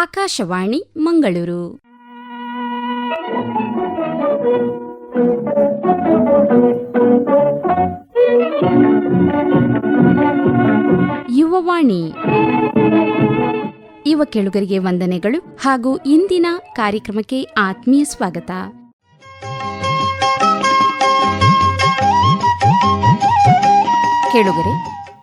ಆಕಾಶವಾಣಿ ಮಂಗಳೂರು. ಯುವವಾಣಿ. ಯುವ ಕೆಳುಗರಿಗೆ ವಂದನೆಗಳು ಹಾಗೂ ಇಂದಿನ ಕಾರ್ಯಕ್ರಮಕ್ಕೆ ಆತ್ಮೀಯ ಸ್ವಾಗತ. ಕೆಳುಗರೆ,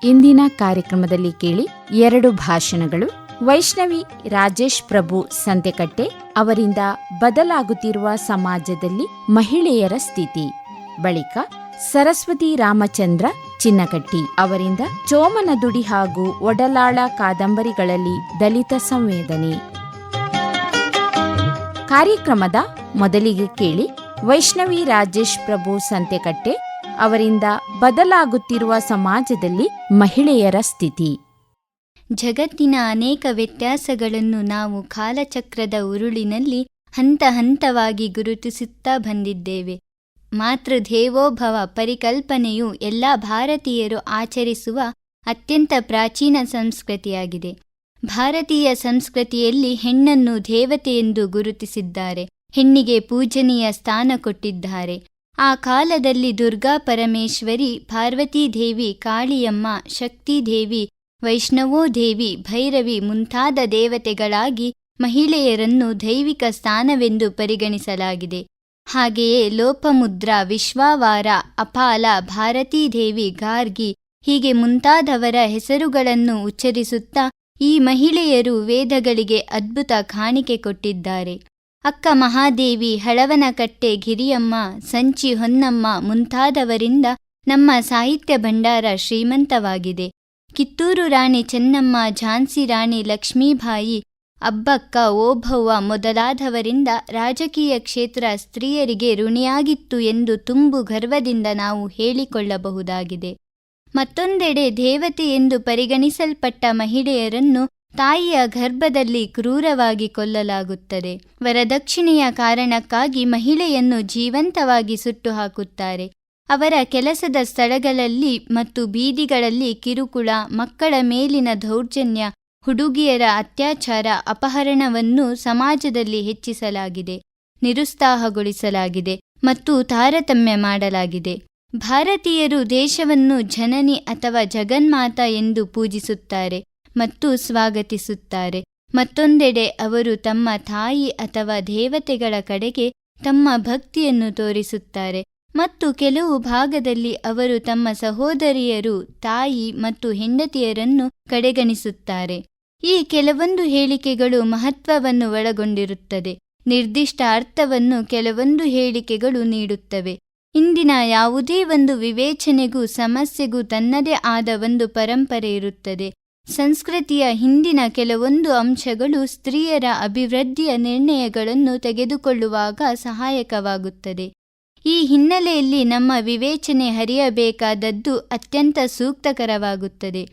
ಇಂದಿನ ಕಾರ್ಯಕ್ರಮದಲ್ಲಿ ಕೇಳಿ ಎರಡು ಭಾಷಣಗಳು. ವೈಷ್ಣವಿ ರಾಜೇಶ್ ಪ್ರಭು ಸಂತೆಕಟ್ಟೆ ಅವರಿಂದ ಬದಲಾಗುತ್ತಿರುವ ಸಮಾಜದಲ್ಲಿ ಮಹಿಳೆಯರ ಸ್ಥಿತಿ. ಬಳಿಕ ಸರಸ್ವತಿ ರಾಮಚಂದ್ರ ಚಿನ್ನಕಟ್ಟಿ ಅವರಿಂದ ಚೋಮನದುಡಿ ಹಾಗೂ ಒಡಲಾಳ ಕಾದಂಬರಿಗಳಲ್ಲಿ ದಲಿತ ಸಂವೇದನೆ. ಕಾರ್ಯಕ್ರಮದ ಮೊದಲಿಗೆ ಕೇಳಿ ವೈಷ್ಣವಿ ರಾಜೇಶ್ ಪ್ರಭು ಸಂತೆಕಟ್ಟೆ ಅವರಿಂದ ಬದಲಾಗುತ್ತಿರುವ ಸಮಾಜದಲ್ಲಿ ಮಹಿಳೆಯರ ಸ್ಥಿತಿ. ಜಗತ್ತಿನ ಅನೇಕ ವ್ಯತ್ಯಾಸಗಳನ್ನು ನಾವು ಕಾಲಚಕ್ರದ ಉರುಳಿನಲ್ಲಿ ಹಂತ ಹಂತವಾಗಿ ಗುರುತಿಸುತ್ತಾ ಬಂದಿದ್ದೇವೆ. ಮಾತೃದೇವೋಭವ ಪರಿಕಲ್ಪನೆಯು ಎಲ್ಲ ಭಾರತೀಯರು ಆಚರಿಸುವ ಅತ್ಯಂತ ಪ್ರಾಚೀನ ಸಂಸ್ಕೃತಿಯಾಗಿದೆ. ಭಾರತೀಯ ಸಂಸ್ಕೃತಿಯಲ್ಲಿ ಹೆಣ್ಣನ್ನು ದೇವತೆಯೆಂದು ಗುರುತಿಸಿದ್ದಾರೆ, ಹೆಣ್ಣಿಗೆ ಪೂಜನೀಯ ಸ್ಥಾನ ಕೊಟ್ಟಿದ್ದಾರೆ. ಆ ಕಾಲದಲ್ಲಿ ದುರ್ಗಾ ಪರಮೇಶ್ವರಿ, ಪಾರ್ವತೀದೇವಿ, ಕಾಳಿಯಮ್ಮ, ಶಕ್ತಿದೇವಿ ವೈಷ್ಣವೋ ದೇವಿ, ಭೈರವಿ ಮುಂತಾದ ದೇವತೆಗಳಾಗಿ ಮಹಿಳೆಯರನ್ನು ದೈವಿಕ ಸ್ಥಾನವೆಂದು ಪರಿಗಣಿಸಲಾಗಿದೆ. ಹಾಗೆಯೇ ಲೋಪಮುದ್ರಾ, ವಿಶ್ವಾವಾರ, ಅಪಾಲ ಭಾರತೀದೇವಿ ಗಾರ್ಗಿ ಹೀಗೆ ಮುಂತಾದವರ ಹೆಸರುಗಳನ್ನು ಉಚ್ಚರಿಸುತ್ತಾ ಈ ಮಹಿಳೆಯರು ವೇದಗಳಿಗೆ ಅದ್ಭುತ ಕಾಣಿಕೆ ಕೊಟ್ಟಿದ್ದಾರೆ. ಅಕ್ಕ ಮಹಾದೇವಿ, ಹಳವನಕಟ್ಟೆ ಗಿರಿಯಮ್ಮ, ಸಂಚಿ ಹೊನ್ನಮ್ಮ ಮುಂತಾದವರಿಂದ ನಮ್ಮ ಸಾಹಿತ್ಯ ಭಂಡಾರ ಶ್ರೀಮಂತವಾಗಿದೆ. ಕಿತ್ತೂರು ರಾಣಿ ಚೆನ್ನಮ್ಮ, ಝಾನ್ಸಿ ರಾಣಿ ಲಕ್ಷ್ಮೀಬಾಯಿ, ಅಬ್ಬಕ್ಕ ಓಭವ್ವ ಮೊದಲಾದವರಿಂದ ರಾಜಕೀಯ ಕ್ಷೇತ್ರ ಸ್ತ್ರೀಯರಿಗೆ ಋಣಿಯಾಗಿತ್ತು ಎಂದು ತುಂಬು ಗರ್ವದಿಂದ ನಾವು ಹೇಳಿಕೊಳ್ಳಬಹುದಾಗಿದೆ. ಮತ್ತೊಂದೆಡೆ ದೇವತೆ ಎಂದು ಪರಿಗಣಿಸಲ್ಪಟ್ಟ ಮಹಿಳೆಯರನ್ನು ತಾಯಿಯ ಗರ್ಭದಲ್ಲಿ ಕ್ರೂರವಾಗಿ ಕೊಲ್ಲಲಾಗುತ್ತದೆ. ವರದಕ್ಷಿಣೆಯ ಕಾರಣಕ್ಕಾಗಿ ಮಹಿಳೆಯನ್ನು ಜೀವಂತವಾಗಿ ಸುಟ್ಟು ಹಾಕುತ್ತಾರೆ. ಅವರ ಕೆಲಸದ ಸ್ಥಳಗಳಲ್ಲಿ ಮತ್ತು ಬೀದಿಗಳಲ್ಲಿ ಕಿರುಕುಳ, ಮಕ್ಕಳ ಮೇಲಿನ ದೌರ್ಜನ್ಯ, ಹುಡುಗಿಯರ ಅತ್ಯಾಚಾರ, ಅಪಹರಣವನ್ನು ಸಮಾಜದಲ್ಲಿ ಹೆಚ್ಚಿಸಲಾಗಿದೆ, ನಿರುತ್ಸಾಹಗೊಳಿಸಲಾಗಿದೆ ಮತ್ತು ತಾರತಮ್ಯ ಮಾಡಲಾಗಿದೆ. ಭಾರತೀಯರು ದೇಶವನ್ನು ಜನನಿ ಅಥವಾ ಜಗನ್ಮಾತ ಎಂದು ಪೂಜಿಸುತ್ತಾರೆ ಮತ್ತು ಸ್ವಾಗತಿಸುತ್ತಾರೆ. ಮತ್ತೊಂದೆಡೆ ಅವರು ತಮ್ಮ ತಾಯಿ ಅಥವಾ ದೇವತೆಗಳ ಕಡೆಗೆ ತಮ್ಮ ಭಕ್ತಿಯನ್ನು ತೋರಿಸುತ್ತಾರೆ. ಮತ್ತು ಕೆಲವು ಭಾಗದಲ್ಲಿ ಅವರು ತಮ್ಮ ಸಹೋದರಿಯರು, ತಾಯಿ ಮತ್ತು ಹೆಂಡತಿಯರನ್ನು ಕಡೆಗಣಿಸುತ್ತಾರೆ. ಈ ಕೆಲವೊಂದು ಹೇಳಿಕೆಗಳು ಮಹತ್ವವನ್ನು ಒಳಗೊಂಡಿರುತ್ತದೆ. ನಿರ್ದಿಷ್ಟ ಅರ್ಥವನ್ನು ಕೆಲವೊಂದು ಹೇಳಿಕೆಗಳು ನೀಡುತ್ತವೆ. ಇಂದಿನ ಯಾವುದೇ ಒಂದು ವಿವೇಚನೆಗೂ ಸಮಸ್ಯೆಗೂ ತನ್ನದೇ ಆದ ಒಂದು ಪರಂಪರೆ ಇರುತ್ತದೆ. ಸಂಸ್ಕೃತಿಯ ಹಿಂದಿನ ಕೆಲವೊಂದು ಅಂಶಗಳು ಸ್ತ್ರೀಯರ ಅಭಿವೃದ್ಧಿಯ ನಿರ್ಣಯಗಳನ್ನು ತೆಗೆದುಕೊಳ್ಳುವಾಗ ಸಹಾಯಕವಾಗುತ್ತದೆ. ಈ ಹಿನ್ನೆಲೆಯಲ್ಲಿ ನಮ್ಮ ವಿವೇಚನೆ ಹರಿಯಬೇಕಾದದ್ದು ಅತ್ಯಂತ ಸೂಕ್ತಕರವಾಗುತ್ತದೆ.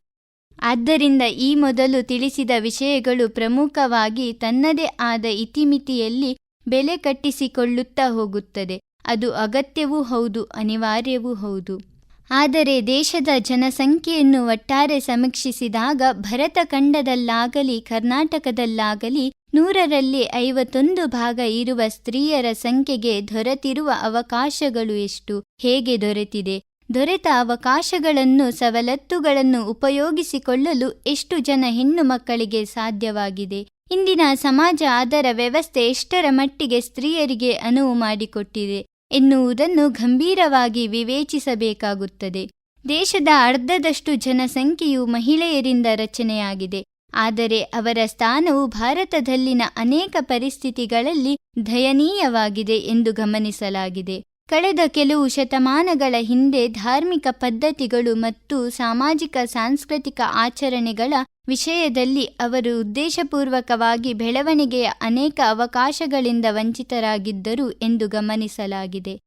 ಆದ್ದರಿಂದ ಈ ಮೊದಲು ತಿಳಿಸಿದ ವಿಷಯಗಳು ಪ್ರಮುಖವಾಗಿ ತನ್ನದೇ ಆದ ಇತಿಮಿತಿಯಲ್ಲಿ ಬೆಲೆ ಕಟ್ಟಿಸಿಕೊಳ್ಳುತ್ತಾ ಹೋಗುತ್ತದೆ. ಅದು ಅಗತ್ಯವೂ ಹೌದು, ಅನಿವಾರ್ಯವೂ ಹೌದು. ಆದರೆ ದೇಶದ ಜನಸಂಖ್ಯೆಯನ್ನು ಒಟ್ಟಾರೆ ಸಮೀಕ್ಷಿಸಿದಾಗ ಭರತಖಂಡದಲ್ಲಾಗಲಿ, ಕರ್ನಾಟಕದಲ್ಲಾಗಲಿ ನೂರರಲ್ಲಿ ಐವತ್ತೊಂದು ಭಾಗ ಇರುವ ಸ್ತ್ರೀಯರ ಸಂಖ್ಯೆಗೆ ದೊರೆತಿರುವ ಅವಕಾಶಗಳು ಎಷ್ಟು? ಹೇಗೆ ದೊರೆತಿದೆ? ದೊರೆತ ಅವಕಾಶಗಳನ್ನು, ಸವಲತ್ತುಗಳನ್ನು ಉಪಯೋಗಿಸಿಕೊಳ್ಳಲು ಎಷ್ಟು ಜನ ಹೆಣ್ಣು ಮಕ್ಕಳಿಗೆ ಸಾಧ್ಯವಾಗಿದೆ? ಇಂದಿನ ಸಮಾಜ ಅದರ ವ್ಯವಸ್ಥೆ ಎಷ್ಟರ ಮಟ್ಟಿಗೆ ಸ್ತ್ರೀಯರಿಗೆ ಅನುವು ಮಾಡಿಕೊಟ್ಟಿದೆ ಎನ್ನುವುದನ್ನು ಗಂಭೀರವಾಗಿ ವಿವೇಚಿಸಬೇಕಾಗುತ್ತದೆ. ದೇಶದ ಅರ್ಧದಷ್ಟು ಜನಸಂಖ್ಯೆಯು ಮಹಿಳೆಯರಿಂದ ರಚನೆಯಾಗಿದೆ. ಆದರೆ ಅವರ ಸ್ಥಾನವು ಭಾರತದಲ್ಲಿನ ಅನೇಕ ಪರಿಸ್ಥಿತಿಗಳಲ್ಲಿ ದಯನೀಯವಾಗಿದೆ ಎಂದು ಗಮನಿಸಲಾಗಿದೆ. ಕಳೆದ ಕೆಲವು ಶತಮಾನಗಳ ಹಿಂದೆ ಧಾರ್ಮಿಕ ಪದ್ಧತಿಗಳು ಮತ್ತು ಸಾಮಾಜಿಕ ಸಾಂಸ್ಕೃತಿಕ ಆಚರಣೆಗಳ ವಿಷಯದಲ್ಲಿ ಅವರು ಉದ್ದೇಶಪೂರ್ವಕವಾಗಿ ಬೆಳವಣಿಗೆಯ ಅನೇಕ ಅವಕಾಶಗಳಿಂದ ವಂಚಿತರಾಗಿದ್ದರು ಎಂದು ಗಮನಿಸಲಾಗಿದೆ.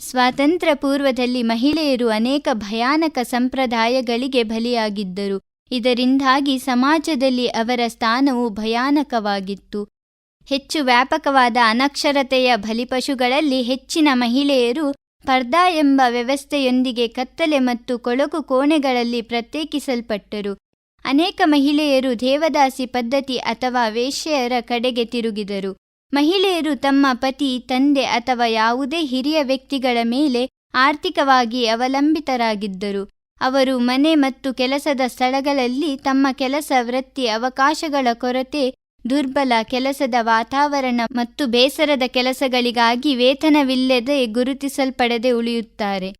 ಸ್ವಾತಂತ್ರ್ಯ ಪೂರ್ವದಲ್ಲಿ ಮಹಿಳೆಯರು ಅನೇಕ ಭಯಾನಕ ಸಂಪ್ರದಾಯಗಳಿಗೆ ಬಲಿಯಾಗಿದ್ದರು. ಇದರಿಂದಾಗಿ ಸಮಾಜದಲ್ಲಿ ಅವರ ಸ್ಥಾನವು ಭಯಾನಕವಾಗಿತ್ತು. ಹೆಚ್ಚು ವ್ಯಾಪಕವಾದ ಅನಕ್ಷರತೆಯ ಬಲಿಪಶುಗಳಲ್ಲಿ ಹೆಚ್ಚಿನ ಮಹಿಳೆಯರು ಪರ್ದಾ ಎಂಬ ವ್ಯವಸ್ಥೆಯೊಂದಿಗೆ ಕತ್ತಲೆ ಮತ್ತು ಕೊಳಕು ಕೋಣೆಗಳಲ್ಲಿ ಪ್ರತ್ಯೇಕಿಸಲ್ಪಟ್ಟರು. ಅನೇಕ ಮಹಿಳೆಯರು ದೇವದಾಸಿ ಪದ್ಧತಿ ಅಥವಾ ವೇಶ್ಯೆಯರ ಕಡೆಗೆ ತಿರುಗಿದರು. ಮಹಿಳೆಯರು ತಮ್ಮ ಪತಿ, ತಂದೆ ಅಥವಾ ಯಾವುದೇ ಹಿರಿಯ ವ್ಯಕ್ತಿಗಳ ಮೇಲೆ ಆರ್ಥಿಕವಾಗಿ ಅವಲಂಬಿತರಾಗಿದ್ದರು. ಅವರು ಮನೆ ಮತ್ತು ಕೆಲಸದ ಸ್ಥಳಗಳಲ್ಲಿ ತಮ್ಮ ಕೆಲಸ ವೃತ್ತಿ ಅವಕಾಶಗಳ ಕೊರತೆ, ದುರ್ಬಲ ಕೆಲಸದ ವಾತಾವರಣ ಮತ್ತು ಬೇಸರದ ಕೆಲಸಗಳಿಗಾಗಿ ವೇತನವಿಲ್ಲದೆ ಗುರುತಿಸಲ್ಪಡದೆ ಉಳಿಯುತ್ತಾರೆ.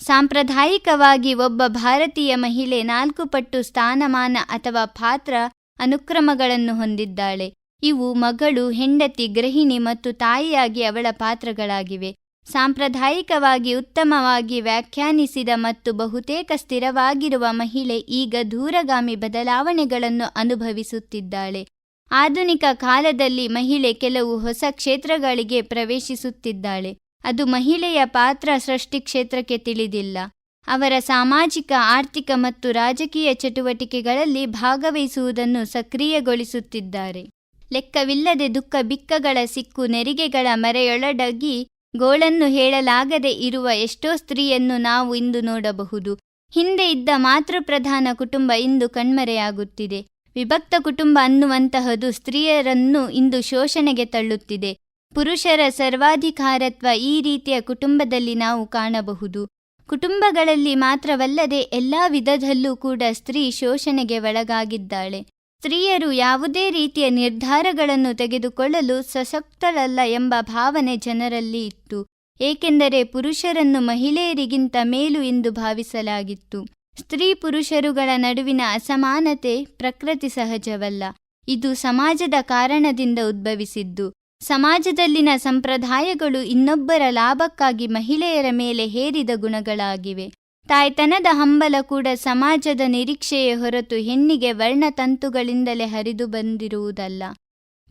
ಸಾಂಪ್ರದಾಯಿಕವಾಗಿ ಒಬ್ಬ ಭಾರತೀಯ ಮಹಿಳೆ ನಾಲ್ಕು ಪಟ್ಟು ಸ್ಥಾನಮಾನ ಅಥವಾ ಪಾತ್ರ ಅನುಕ್ರಮಗಳನ್ನು ಹೊಂದಿದ್ದಾಳೆ. ಇವು ಮಗಳು, ಹೆಂಡತಿ, ಗೃಹಿಣಿ ಮತ್ತು ತಾಯಿಯಾಗಿ ಅವಳ ಪಾತ್ರಗಳಾಗಿವೆ. ಸಾಂಪ್ರದಾಯಿಕವಾಗಿ ಉತ್ತಮವಾಗಿ ವ್ಯಾಖ್ಯಾನಿಸಿದ ಮತ್ತು ಬಹುತೇಕ ಸ್ಥಿರವಾಗಿರುವ ಮಹಿಳೆ ಈಗ ದೂರಗಾಮಿ ಬದಲಾವಣೆಗಳನ್ನು ಅನುಭವಿಸುತ್ತಿದ್ದಾಳೆ. ಆಧುನಿಕ ಕಾಲದಲ್ಲಿ ಮಹಿಳೆ ಕೆಲವು ಹೊಸ ಕ್ಷೇತ್ರಗಳಿಗೆ ಪ್ರವೇಶಿಸುತ್ತಿದ್ದಾಳೆ. ಅದು ಮಹಿಳೆಯ ಪಾತ್ರ ಸೃಷ್ಟಿ ಕ್ಷೇತ್ರಕ್ಕೆ ತಿಳಿದಿಲ್ಲ. ಅವರ ಸಾಮಾಜಿಕ, ಆರ್ಥಿಕ ಮತ್ತು ರಾಜಕೀಯ ಚಟುವಟಿಕೆಗಳಲ್ಲಿ ಭಾಗವಹಿಸುವುದನ್ನು ಸಕ್ರಿಯಗೊಳಿಸುತ್ತಿದ್ದಾರೆ. ಲೆಕ್ಕವಿಲ್ಲದೆ ದುಃಖ ಬಿಕ್ಕಗಳ ಸಿಕ್ಕು, ನೆರಿಗೆಗಳ ಮರೆಯೊಳಡಗಿ ಗೋಳನ್ನು ಹೇಳಲಾಗದೆ ಇರುವ ಎಷ್ಟೋ ಸ್ತ್ರೀಯನ್ನು ನಾವು ಇಂದು ನೋಡಬಹುದು. ಹಿಂದೆ ಇದ್ದ ಮಾತೃಪ್ರಧಾನ ಕುಟುಂಬ ಇಂದು ಕಣ್ಮರೆಯಾಗುತ್ತಿದೆ. ವಿಭಕ್ತ ಕುಟುಂಬ ಅನ್ನುವಂತಹದು ಸ್ತ್ರೀಯರನ್ನು ಇಂದು ಶೋಷಣೆಗೆ ತಳ್ಳುತ್ತಿದೆ. ಪುರುಷರ ಸರ್ವಾಧಿಕಾರತ್ವ ಈ ರೀತಿಯ ಕುಟುಂಬದಲ್ಲಿ ನಾವು ಕಾಣಬಹುದು. ಕುಟುಂಬಗಳಲ್ಲಿ ಮಾತ್ರವಲ್ಲದೆ ಎಲ್ಲಾ ವಿಧದಲ್ಲೂ ಕೂಡ ಸ್ತ್ರೀ ಶೋಷಣೆಗೆ ಒಳಗಾಗಿದ್ದಾಳೆ. ಸ್ತ್ರೀಯರು ಯಾವುದೇ ರೀತಿಯ ನಿರ್ಧಾರಗಳನ್ನು ತೆಗೆದುಕೊಳ್ಳಲು ಸಶಕ್ತರಲ್ಲ ಎಂಬ ಭಾವನೆ ಜನರಲ್ಲಿ ಇತ್ತು. ಏಕೆಂದರೆ ಪುರುಷರನ್ನು ಮಹಿಳೆಯರಿಗಿಂತ ಮೇಲು ಎಂದು ಭಾವಿಸಲಾಗಿತ್ತು. ಸ್ತ್ರೀ ಪುರುಷರುಗಳ ನಡುವಿನ ಅಸಮಾನತೆ ಪ್ರಕೃತಿ ಸಹಜವಲ್ಲ. ಇದು ಸಮಾಜದ ಕಾರಣದಿಂದ ಉದ್ಭವಿಸಿದ್ದು. ಸಮಾಜದಲ್ಲಿನ ಸಂಪ್ರದಾಯಗಳು ಇನ್ನೊಬ್ಬರ ಲಾಭಕ್ಕಾಗಿ ಮಹಿಳೆಯರ ಮೇಲೆ ಹೇರಿದ ಗುಣಗಳಾಗಿವೆ. ತಾಯ್ತನದ ಹಂಬಲ ಕೂಡ ಸಮಾಜದ ನಿರೀಕ್ಷೆಯೇ ಹೊರತು ಹೆಣ್ಣಿಗೆ ವರ್ಣತಂತುಗಳಿಂದಲೇ ಹರಿದು ಬಂದಿರುವುದಲ್ಲ.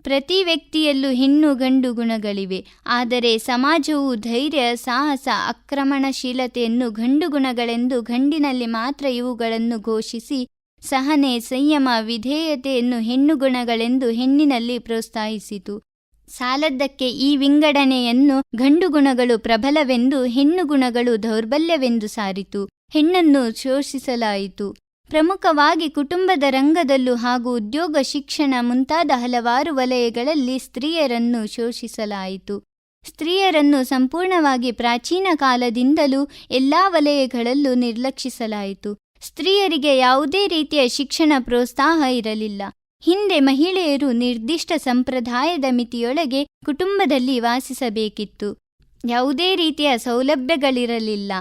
ಪ್ರತಿ ವ್ಯಕ್ತಿಯಲ್ಲೂ ಹೆಣ್ಣು ಗಂಡು ಗುಣಗಳಿವೆ. ಆದರೆ ಸಮಾಜವು ಧೈರ್ಯ, ಸಾಹಸ, ಆಕ್ರಮಣಶೀಲತೆಯನ್ನು ಗಂಡು ಗುಣಗಳೆಂದು ಗಂಡಿನಲ್ಲಿ ಮಾತ್ರ ಇವುಗಳನ್ನು ಘೋಷಿಸಿ, ಸಹನೆ, ಸಂಯಮ, ವಿಧೇಯತೆಯನ್ನು ಹೆಣ್ಣು ಗುಣಗಳೆಂದು ಹೆಣ್ಣಿನಲ್ಲಿ ಪ್ರೋತ್ಸಾಹಿಸಿತು. ಸಾಲದ್ದಕ್ಕೆ ಈ ವಿಂಗಡಣೆಯನ್ನು ಗಂಡು ಗುಣಗಳು ಪ್ರಬಲವೆಂದು ಹೆಣ್ಣು ಗುಣಗಳು ದೌರ್ಬಲ್ಯವೆಂದು ಸಾರಿತು. ಹೆಣ್ಣನ್ನು ಶೋಷಿಸಲಾಯಿತು. ಪ್ರಮುಖವಾಗಿ ಕುಟುಂಬದ ರಂಗದಲ್ಲೂ ಹಾಗೂ ಉದ್ಯೋಗ, ಶಿಕ್ಷಣ ಮುಂತಾದ ಹಲವಾರು ವಲಯಗಳಲ್ಲಿ ಸ್ತ್ರೀಯರನ್ನು ಶೋಷಿಸಲಾಯಿತು. ಸ್ತ್ರೀಯರನ್ನು ಸಂಪೂರ್ಣವಾಗಿ ಪ್ರಾಚೀನ ಕಾಲದಿಂದಲೂ ಎಲ್ಲಾ ವಲಯಗಳಲ್ಲೂ ನಿರ್ಲಕ್ಷಿಸಲಾಯಿತು. ಸ್ತ್ರೀಯರಿಗೆ ಯಾವುದೇ ರೀತಿಯ ಶಿಕ್ಷಣ ಪ್ರೋತ್ಸಾಹ ಇರಲಿಲ್ಲ. ಹಿಂದೆ ಮಹಿಳೆಯರು ನಿರ್ದಿಷ್ಟ ಸಂಪ್ರದಾಯದ ಮಿತಿಯೊಳಗೆ ಕುಟುಂಬದಲ್ಲಿ ವಾಸಿಸಬೇಕಿತ್ತು. ಯಾವುದೇ ರೀತಿಯ ಸೌಲಭ್ಯಗಳಿರಲಿಲ್ಲ.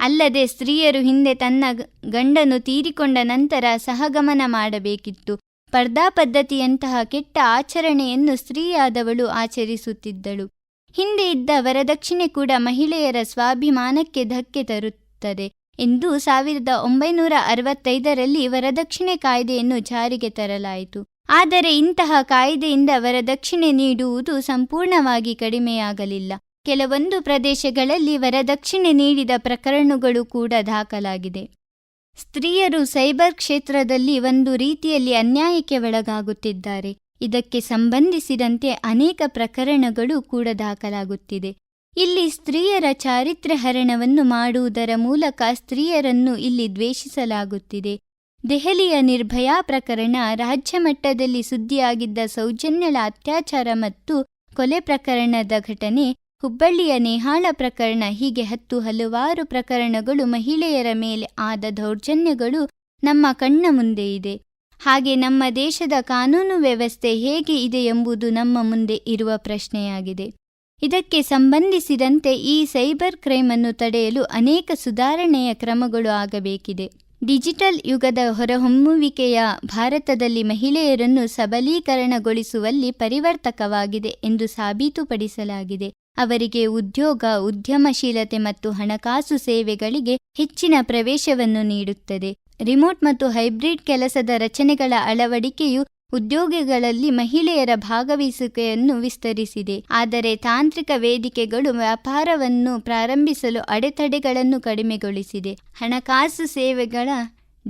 ಅಲ್ಲದೆ ಸ್ತ್ರೀಯರು ಹಿಂದೆ ತನ್ನ ಗಂಡನು ತೀರಿಕೊಂಡ ನಂತರ ಸಹಗಮನ ಮಾಡಬೇಕಿತ್ತು. ಪರ್ದಾ ಪದ್ಧತಿಯಂತಹ ಕೆಟ್ಟ ಆಚರಣೆಯನ್ನು ಸ್ತ್ರೀಯಾದವಳು ಆಚರಿಸುತ್ತಿದ್ದಳು. ಹಿಂದೆ ಇದ್ದ ವರದಕ್ಷಿಣೆ ಕೂಡ ಮಹಿಳೆಯರ ಸ್ವಾಭಿಮಾನಕ್ಕೆ ಧಕ್ಕೆ ತರುತ್ತದೆ. ಎಂದು ಸಾವಿರದ ಒಂಬೈನೂರ ಅರವತ್ತೈದರಲ್ಲಿ ವರದಕ್ಷಿಣೆ ಕಾಯ್ದೆಯನ್ನು ಜಾರಿಗೆ ತರಲಾಯಿತು. ಆದರೆ ಇಂತಹ ಕಾಯ್ದೆಯಿಂದ ವರದಕ್ಷಿಣೆ ನೀಡುವುದು ಸಂಪೂರ್ಣವಾಗಿ ಕಡಿಮೆಯಾಗಲಿಲ್ಲ. ಕೆಲವೊಂದು ಪ್ರದೇಶಗಳಲ್ಲಿ ವರದಕ್ಷಿಣೆ ನೀಡಿದ ಪ್ರಕರಣಗಳು ಕೂಡ ದಾಖಲಾಗಿದೆ. ಸ್ತ್ರೀಯರು ಸೈಬರ್ ಕ್ಷೇತ್ರದಲ್ಲಿ ಒಂದು ರೀತಿಯಲ್ಲಿ ಅನ್ಯಾಯಕ್ಕೆ ಒಳಗಾಗುತ್ತಿದ್ದಾರೆ. ಇದಕ್ಕೆ ಸಂಬಂಧಿಸಿದಂತೆ ಅನೇಕ ಪ್ರಕರಣಗಳು ಕೂಡ ದಾಖಲಾಗುತ್ತಿದೆ. ಇಲ್ಲಿ ಸ್ತ್ರೀಯರ ಚಾರಿತ್ರ್ಯ ಹರಣವನ್ನು ಮಾಡುವುದರ ಮೂಲಕ ಸ್ತ್ರೀಯರನ್ನು ಇಲ್ಲಿ ದ್ವೇಷಿಸಲಾಗುತ್ತಿದೆ. ದೆಹಲಿಯ ನಿರ್ಭಯಾ ಪ್ರಕರಣ ರಾಜ್ಯ ಮಟ್ಟದಲ್ಲಿ ಸುದ್ದಿಯಾಗಿದ್ದ ಸೌಜನ್ಯಳ ಅತ್ಯಾಚಾರ ಮತ್ತು ಕೊಲೆ ಪ್ರಕರಣದ ಘಟನೆ, ಹುಬ್ಬಳ್ಳಿಯ ನೇಹಾಳ ಪ್ರಕರಣ, ಹೀಗೆ ಹತ್ತು ಹಲವಾರು ಪ್ರಕರಣಗಳು ಮಹಿಳೆಯರ ಮೇಲೆ ಆದ ದೌರ್ಜನ್ಯಗಳು ನಮ್ಮ ಕಣ್ಣ ಮುಂದೆ ಇದೆ. ಹಾಗೆ ನಮ್ಮ ದೇಶದ ಕಾನೂನು ವ್ಯವಸ್ಥೆ ಹೇಗೆ ಇದೆ ಎಂಬುದು ನಮ್ಮ ಮುಂದೆ ಇರುವ ಪ್ರಶ್ನೆಯಾಗಿದೆ. ಇದಕ್ಕೆ ಸಂಬಂಧಿಸಿದಂತೆ ಈ ಸೈಬರ್ ಕ್ರೈಮ್ ಅನ್ನು ತಡೆಯಲು ಅನೇಕ ಸುಧಾರಣೆಯ ಕ್ರಮಗಳು ಆಗಬೇಕಿದೆ. ಡಿಜಿಟಲ್ ಯುಗದ ಹೊರಹೊಮ್ಮುವಿಕೆಯ ಭಾರತದಲ್ಲಿ ಮಹಿಳೆಯರನ್ನು ಸಬಲೀಕರಣಗೊಳಿಸುವಲ್ಲಿ ಪರಿವರ್ತಕವಾಗಿದೆ ಎಂದು ಸಾಬೀತುಪಡಿಸಲಾಗಿದೆ. ಅವರಿಗೆ ಉದ್ಯೋಗ, ಉದ್ಯಮಶೀಲತೆ ಮತ್ತು ಹಣಕಾಸು ಸೇವೆಗಳಿಗೆ ಹೆಚ್ಚಿನ ಪ್ರವೇಶವನ್ನು ನೀಡುತ್ತದೆ. ರಿಮೋಟ್ ಮತ್ತು ಹೈಬ್ರಿಡ್ ಕೆಲಸದ ರಚನೆಗಳ ಅಳವಡಿಕೆಯು ಉದ್ಯೋಗಿಗಳಲ್ಲಿ ಮಹಿಳೆಯರ ಭಾಗವಹಿಸುವಿಕೆಯನ್ನು ವಿಸ್ತರಿಸಿದೆ. ಆದರೆ ತಾಂತ್ರಿಕ ವೇದಿಕೆಗಳು ವ್ಯಾಪಾರವನ್ನು ಪ್ರಾರಂಭಿಸಲು ಅಡೆತಡೆಗಳನ್ನು ಕಡಿಮೆಗೊಳಿಸಿದೆ. ಹಣಕಾಸು ಸೇವೆಗಳ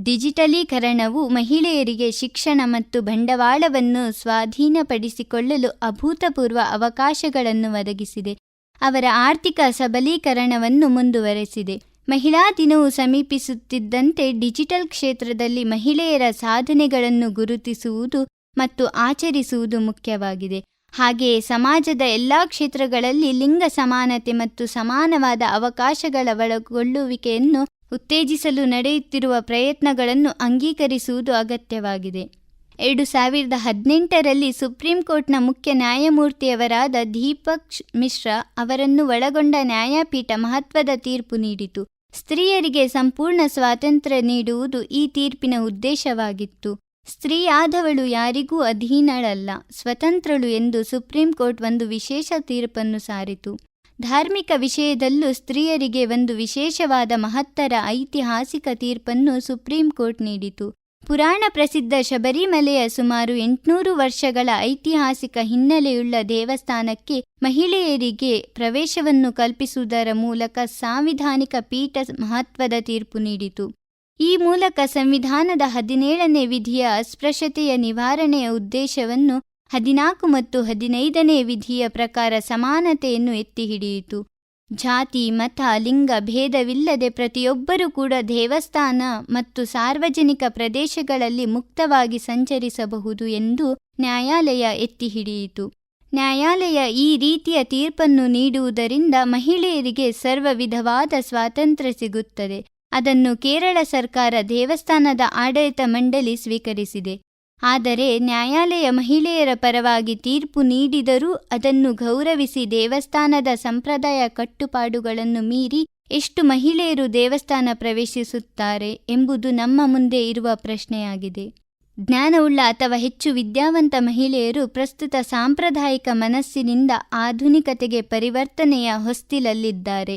ಡಿಜಿಟಲೀಕರಣವು ಮಹಿಳೆಯರಿಗೆ ಶಿಕ್ಷಣ ಮತ್ತು ಬಂಡವಾಳವನ್ನು ಸ್ವಾಧೀನಪಡಿಸಿಕೊಳ್ಳಲು ಅಭೂತಪೂರ್ವ ಅವಕಾಶಗಳನ್ನು ಒದಗಿಸಿದೆ. ಅವರ ಆರ್ಥಿಕ ಸಬಲೀಕರಣವನ್ನು ಮುಂದುವರೆಸಿದೆ. ಮಹಿಳಾ ದಿನವು ಸಮೀಪಿಸುತ್ತಿದ್ದಂತೆ ಡಿಜಿಟಲ್ ಕ್ಷೇತ್ರದಲ್ಲಿ ಮಹಿಳೆಯರ ಸಾಧನೆಗಳನ್ನು ಗುರುತಿಸುವುದು ಮತ್ತು ಆಚರಿಸುವುದು ಮುಖ್ಯವಾಗಿದೆ. ಹಾಗೆಯೇ ಸಮಾಜದ ಎಲ್ಲ ಕ್ಷೇತ್ರಗಳಲ್ಲಿ ಲಿಂಗ ಸಮಾನತೆ ಮತ್ತು ಸಮಾನವಾದ ಅವಕಾಶಗಳ ಒಳಗೊಳ್ಳುವಿಕೆಯನ್ನು ಉತ್ತೇಜಿಸಲು ನಡೆಯುತ್ತಿರುವ ಪ್ರಯತ್ನಗಳನ್ನು ಅಂಗೀಕರಿಸುವುದು ಅಗತ್ಯವಾಗಿದೆ. ಎರಡು ಸಾವಿರದ ಹದಿನೆಂಟರಲ್ಲಿ ಸುಪ್ರೀಂ ಕೋರ್ಟ್ನ ಮುಖ್ಯ ನ್ಯಾಯಮೂರ್ತಿಯವರಾದ ದೀಪಕ್ ಮಿಶ್ರಾ ಅವರನ್ನು ಒಳಗೊಂಡ ನ್ಯಾಯಪೀಠ ಮಹತ್ವದ ತೀರ್ಪು ನೀಡಿತು. ಸ್ತ್ರೀಯರಿಗೆ ಸಂಪೂರ್ಣ ಸ್ವಾತಂತ್ರ್ಯ ನೀಡುವುದು ಈ ತೀರ್ಪಿನ ಉದ್ದೇಶವಾಗಿತ್ತು. ಸ್ತ್ರೀಯಾದವಳು ಯಾರಿಗೂ ಅಧೀನಳಲ್ಲ, ಸ್ವತಂತ್ರಳು ಎಂದು ಸುಪ್ರೀಂ ಕೋರ್ಟ್ ಒಂದು ವಿಶೇಷ ತೀರ್ಪನ್ನು ಸಾರಿತು. ಧಾರ್ಮಿಕ ವಿಷಯದಲ್ಲೂ ಸ್ತ್ರೀಯರಿಗೆ ಒಂದು ವಿಶೇಷವಾದ ಮಹತ್ತರ ಐತಿಹಾಸಿಕ ತೀರ್ಪನ್ನು ಸುಪ್ರೀಂ ಕೋರ್ಟ್ ನೀಡಿತು. ಪುರಾಣ ಪ್ರಸಿದ್ಧ ಶಬರಿಮಲೆಯ ಸುಮಾರು ಎಂಟುನೂರು ವರ್ಷಗಳ ಐತಿಹಾಸಿಕ ಹಿನ್ನೆಲೆಯುಳ್ಳ ದೇವಸ್ಥಾನಕ್ಕೆ ಮಹಿಳೆಯರಿಗೆ ಪ್ರವೇಶವನ್ನು ಕಲ್ಪಿಸುವುದರ ಮೂಲಕ ಸಾಂವಿಧಾನಿಕ ಪೀಠ ಮಹತ್ವದ ತೀರ್ಪು ನೀಡಿತು. ಈ ಮೂಲಕ ಸಂವಿಧಾನದ ಹದಿನೇಳನೇ ವಿಧಿಯ ಅಸ್ಪೃಶ್ಯತೆಯ ನಿವಾರಣೆಯ ಉದ್ದೇಶವನ್ನು ಹದಿನಾಲ್ಕು ಮತ್ತು ಹದಿನೈದನೇ ವಿಧಿಯ ಪ್ರಕಾರ ಸಮಾನತೆಯನ್ನು ಎತ್ತಿ ಹಿಡಿಯಿತು. ಜಾತಿ, ಮತ, ಲಿಂಗ ಭೇದವಿಲ್ಲದೆ ಪ್ರತಿಯೊಬ್ಬರೂ ಕೂಡ ದೇವಸ್ಥಾನ ಮತ್ತು ಸಾರ್ವಜನಿಕ ಪ್ರದೇಶಗಳಲ್ಲಿ ಮುಕ್ತವಾಗಿ ಸಂಚರಿಸಬಹುದು ಎಂದು ನ್ಯಾಯಾಲಯ ಎತ್ತಿ ಹಿಡಿಯಿತು ನ್ಯಾಯಾಲಯ ಈ ರೀತಿಯ ತೀರ್ಪನ್ನು ನೀಡುವುದರಿಂದ ಮಹಿಳೆಯರಿಗೆ ಸರ್ವ ವಿಧವಾದ ಸ್ವಾತಂತ್ರ್ಯ ಸಿಗುತ್ತದೆ. ಅದನ್ನು ಕೇರಳ ಸರ್ಕಾರ ದೇವಸ್ಥಾನದ ಆಡಳಿತ ಮಂಡಳಿ ಸ್ವೀಕರಿಸಿದೆ. ಆದರೆ ನ್ಯಾಯಾಲಯ ಮಹಿಳೆಯರ ಪರವಾಗಿ ತೀರ್ಪು ನೀಡಿದರೂ ಅದನ್ನು ಗೌರವಿಸಿ ದೇವಸ್ಥಾನದ ಸಂಪ್ರದಾಯ ಕಟ್ಟುಪಾಡುಗಳನ್ನು ಮೀರಿ ಎಷ್ಟು ಮಹಿಳೆಯರು ದೇವಸ್ಥಾನ ಪ್ರವೇಶಿಸುತ್ತಾರೆ ಎಂಬುದು ನಮ್ಮ ಮುಂದೆ ಇರುವ ಪ್ರಶ್ನೆಯಾಗಿದೆ. ಜ್ಞಾನವುಳ್ಳ ಅಥವಾ ಹೆಚ್ಚು ವಿದ್ಯಾವಂತ ಮಹಿಳೆಯರು ಪ್ರಸ್ತುತ ಸಾಂಪ್ರದಾಯಿಕ ಮನಸ್ಸಿನಿಂದ ಆಧುನಿಕತೆಗೆ ಪರಿವರ್ತನೆಯ ಹೊಸ್ತಿಲಲ್ಲಿದ್ದಾರೆ.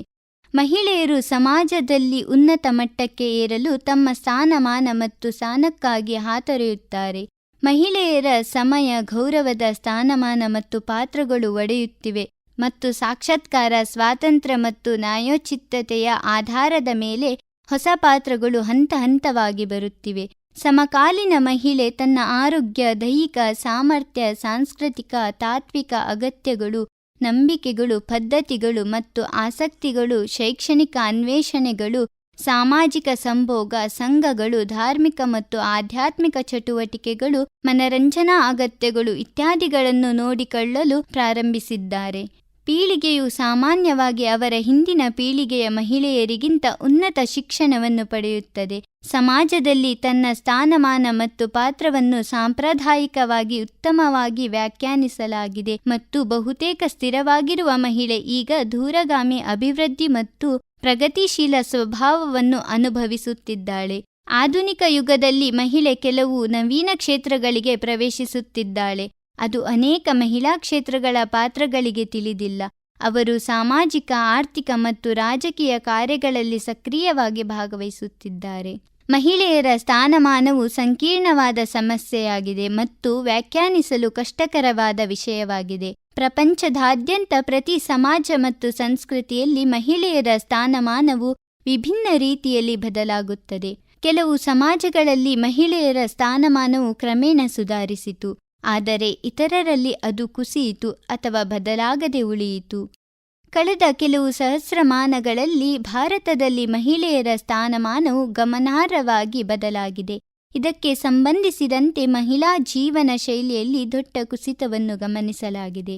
ಮಹಿಳೆಯರು ಸಮಾಜದಲ್ಲಿ ಉನ್ನತ ಮಟ್ಟಕ್ಕೆ ಏರಲು ತಮ್ಮ ಸ್ಥಾನಮಾನ ಮತ್ತು ಸ್ಥಾನಕ್ಕಾಗಿ ಹಾತೊರೆಯುತ್ತಾರೆ. ಮಹಿಳೆಯರ ಸಮಯ, ಗೌರವದ ಸ್ಥಾನಮಾನ ಮತ್ತು ಪಾತ್ರಗಳು ಒಡೆಯುತ್ತಿವೆ ಮತ್ತು ಸಾಕ್ಷಾತ್ಕಾರ, ಸ್ವಾತಂತ್ರ್ಯ ಮತ್ತು ನ್ಯಾಯೋಚಿತತೆಯ ಆಧಾರದ ಮೇಲೆ ಹೊಸ ಪಾತ್ರಗಳು ಹಂತ ಹಂತವಾಗಿ ಬರುತ್ತಿವೆ. ಸಮಕಾಲೀನ ಮಹಿಳೆ ತನ್ನ ಆರೋಗ್ಯ, ದೈಹಿಕ ಸಾಮರ್ಥ್ಯ, ಸಾಂಸ್ಕೃತಿಕ, ತಾತ್ವಿಕ ಅಗತ್ಯಗಳು, ನಂಬಿಕೆಗಳು, ಪದ್ಧತಿಗಳು ಮತ್ತು ಆಸಕ್ತಿಗಳು, ಶೈಕ್ಷಣಿಕ ಅನ್ವೇಷಣೆಗಳು ಸಾಮಾಜಿಕ ಸಂಭೋಗ, ಸಂಘಗಳು, ಧಾರ್ಮಿಕ ಮತ್ತು ಆಧ್ಯಾತ್ಮಿಕ ಚಟುವಟಿಕೆಗಳು, ಮನರಂಜನಾ ಅಗತ್ಯಗಳು ಇತ್ಯಾದಿಗಳನ್ನು ನೋಡಿಕೊಳ್ಳಲು ಪ್ರಾರಂಭಿಸಿದ್ದಾರೆ. ಪೀಳಿಗೆಯು ಸಾಮಾನ್ಯವಾಗಿ ಅವರ ಹಿಂದಿನ ಪೀಳಿಗೆಯ ಮಹಿಳೆಯರಿಗಿಂತ ಉನ್ನತ ಶಿಕ್ಷಣವನ್ನು ಪಡೆಯುತ್ತದೆ. ಸಮಾಜದಲ್ಲಿ ತನ್ನ ಸ್ಥಾನಮಾನ ಮತ್ತು ಪಾತ್ರವನ್ನು ಸಾಂಪ್ರದಾಯಿಕವಾಗಿ ಉತ್ತಮವಾಗಿ ವ್ಯಾಖ್ಯಾನಿಸಲಾಗಿದೆ ಮತ್ತು ಬಹುತೇಕ ಸ್ಥಿರವಾಗಿರುವ ಮಹಿಳೆ ಈಗ ದೂರಗಾಮಿ ಅಭಿವೃದ್ಧಿ ಮತ್ತು ಪ್ರಗತಿಶೀಲ ಸ್ವಭಾವವನ್ನು ಅನುಭವಿಸುತ್ತಿದ್ದಾಳೆ. ಆಧುನಿಕ ಯುಗದಲ್ಲಿ ಮಹಿಳೆ ಕೆಲವು ನವೀನ ಕ್ಷೇತ್ರಗಳಿಗೆ ಪ್ರವೇಶಿಸುತ್ತಿದ್ದಾಳೆ. ಅದು ಅನೇಕ ಮಹಿಳಾ ಕ್ಷೇತ್ರಗಳ ಪಾತ್ರಗಳಿಗೆ ತಿಳಿದಿಲ್ಲ. ಅವರು ಸಾಮಾಜಿಕ, ಆರ್ಥಿಕ ಮತ್ತು ರಾಜಕೀಯ ಕಾರ್ಯಗಳಲ್ಲಿ ಸಕ್ರಿಯವಾಗಿ ಭಾಗವಹಿಸುತ್ತಿದ್ದಾರೆ. ಮಹಿಳೆಯರ ಸ್ಥಾನಮಾನವು ಸಂಕೀರ್ಣವಾದ ಸಮಸ್ಯೆಯಾಗಿದೆ ಮತ್ತು ವ್ಯಾಖ್ಯಾನಿಸಲು ಕಷ್ಟಕರವಾದ ವಿಷಯವಾಗಿದೆ. ಪ್ರಪಂಚದಾದ್ಯಂತ ಪ್ರತಿ ಸಮಾಜ ಮತ್ತು ಸಂಸ್ಕೃತಿಯಲ್ಲಿ ಮಹಿಳೆಯರ ಸ್ಥಾನಮಾನವು ವಿಭಿನ್ನ ರೀತಿಯಲ್ಲಿ ಬದಲಾಗುತ್ತದೆ. ಕೆಲವು ಸಮಾಜಗಳಲ್ಲಿ ಮಹಿಳೆಯರ ಸ್ಥಾನಮಾನವು ಕ್ರಮೇಣ ಸುಧಾರಿಸಿತು. ಆದರೆ ಇತರರಲ್ಲಿ ಅದು ಕುಸಿಯಿತು ಅಥವಾ ಬದಲಾಗದೆ ಉಳಿಯಿತು. ಕಳೆದ ಕೆಲವು ಸಹಸ್ರಮಾನಗಳಲ್ಲಿ ಭಾರತದಲ್ಲಿ ಮಹಿಳೆಯರ ಸ್ಥಾನಮಾನವು ಗಮನಾರ್ಹವಾಗಿ ಬದಲಾಗಿದೆ. ಇದಕ್ಕೆ ಸಂಬಂಧಿಸಿದಂತೆ ಮಹಿಳಾ ಜೀವನ ಶೈಲಿಯಲ್ಲಿ ದೊಡ್ಡ ಕುಸಿತವನ್ನು ಗಮನಿಸಲಾಗಿದೆ.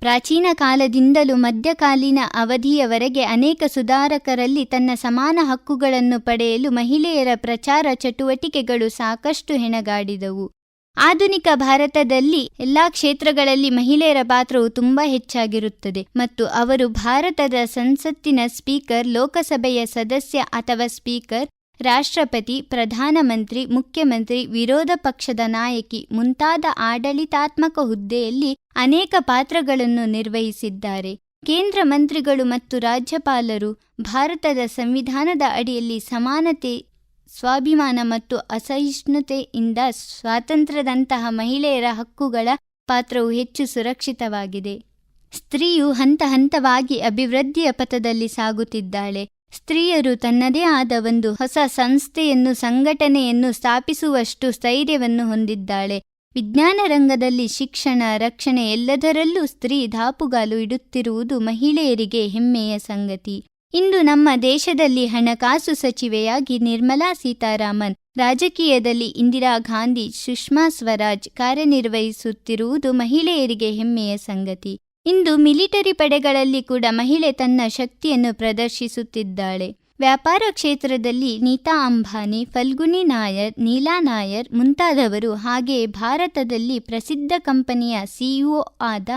ಪ್ರಾಚೀನ ಕಾಲದಿಂದಲೂ ಮಧ್ಯಕಾಲೀನ ಅವಧಿಯವರೆಗೆ ಅನೇಕ ಸುಧಾರಕರಲ್ಲಿ ತನ್ನ ಸಮಾನ ಹಕ್ಕುಗಳನ್ನು ಪಡೆಯಲು ಮಹಿಳೆಯರ ಪ್ರಚಾರ ಚಟುವಟಿಕೆಗಳು ಸಾಕಷ್ಟು ಹೆಣಗಾಡಿದವು. ಆಧುನಿಕ ಭಾರತದಲ್ಲಿ ಎಲ್ಲಾ ಕ್ಷೇತ್ರಗಳಲ್ಲಿ ಮಹಿಳೆಯರ ಪಾತ್ರವು ತುಂಬಾ ಹೆಚ್ಚಾಗಿರುತ್ತದೆ ಮತ್ತು ಅವರು ಭಾರತದ ಸಂಸತ್ತಿನ ಸ್ಪೀಕರ್, ಲೋಕಸಭೆಯ ಸದಸ್ಯ ಅಥವಾ ಸ್ಪೀಕರ್ ರಾಷ್ಟ್ರಪತಿ ಪ್ರಧಾನಮಂತ್ರಿ ಮುಖ್ಯಮಂತ್ರಿ, ವಿರೋಧ ಪಕ್ಷದ ನಾಯಕಿ ಮುಂತಾದ ಆಡಳಿತಾತ್ಮಕ ಹುದ್ದೆಯಲ್ಲಿ ಅನೇಕ ಪಾತ್ರಗಳನ್ನು ನಿರ್ವಹಿಸಿದ್ದಾರೆ. ಕೇಂದ್ರ ಮಂತ್ರಿಗಳು ಮತ್ತು ರಾಜ್ಯಪಾಲರು ಭಾರತದ ಸಂವಿಧಾನದ ಅಡಿಯಲ್ಲಿ ಸಮಾನತೆ, ಸ್ವಾಭಿಮಾನ ಮತ್ತು ಅಸಹಿಷ್ಣುತೆಯಿಂದ ಸ್ವಾತಂತ್ರ್ಯದಂತಹ ಮಹಿಳೆಯರ ಹಕ್ಕುಗಳ ಪಾತ್ರವು ಹೆಚ್ಚು ಸುರಕ್ಷಿತವಾಗಿದೆ. ಸ್ತ್ರೀಯು ಹಂತ ಹಂತವಾಗಿ ಅಭಿವೃದ್ಧಿಯ ಪಥದಲ್ಲಿ ಸಾಗುತ್ತಿದ್ದಾಳೆ. ಸ್ತ್ರೀಯರು ತನ್ನದೇ ಆದ ಒಂದು ಹೊಸ ಸಂಸ್ಥೆಯನ್ನು, ಸಂಘಟನೆಯನ್ನು ಸ್ಥಾಪಿಸುವಷ್ಟು ಸ್ಥೈರ್ಯವನ್ನು ಹೊಂದಿದ್ದಾಳೆ. ವಿಜ್ಞಾನ ರಂಗದಲ್ಲಿ ಶಿಕ್ಷಣ, ರಕ್ಷಣೆ ಎಲ್ಲದರಲ್ಲೂ ಸ್ತ್ರೀ ಧಾಪುಗಾಲು ಇಡುತ್ತಿರುವುದು ಮಹಿಳೆಯರಿಗೆ ಹೆಮ್ಮೆಯ ಸಂಗತಿ. ಇಂದು ನಮ್ಮ ದೇಶದಲ್ಲಿ ಹಣಕಾಸು ಸಚಿವೆಯಾಗಿ ನಿರ್ಮಲಾ ಸೀತಾರಾಮನ್, ರಾಜಕೀಯದಲ್ಲಿ ಇಂದಿರಾ ಗಾಂಧಿ, ಸುಷ್ಮಾ ಸ್ವರಾಜ್ ಕಾರ್ಯನಿರ್ವಹಿಸುತ್ತಿರುವುದು ಮಹಿಳೆಯರಿಗೆ ಹೆಮ್ಮೆಯ ಸಂಗತಿ. ಇಂದು ಮಿಲಿಟರಿ ಪಡೆಗಳಲ್ಲಿ ಕೂಡ ಮಹಿಳೆ ತನ್ನ ಶಕ್ತಿಯನ್ನು ಪ್ರದರ್ಶಿಸುತ್ತಿದ್ದಾಳೆ. ವ್ಯಾಪಾರ ಕ್ಷೇತ್ರದಲ್ಲಿ ನೀತಾ ಅಂಬಾನಿ, ಫಲ್ಗುನಿ ನಾಯರ್, ನೀಲಾ ನಾಯರ್ ಮುಂತಾದವರು ಹಾಗೆಯೇ ಭಾರತದಲ್ಲಿ ಪ್ರಸಿದ್ಧ ಕಂಪನಿಯ ಸಿಇಒ ಆದ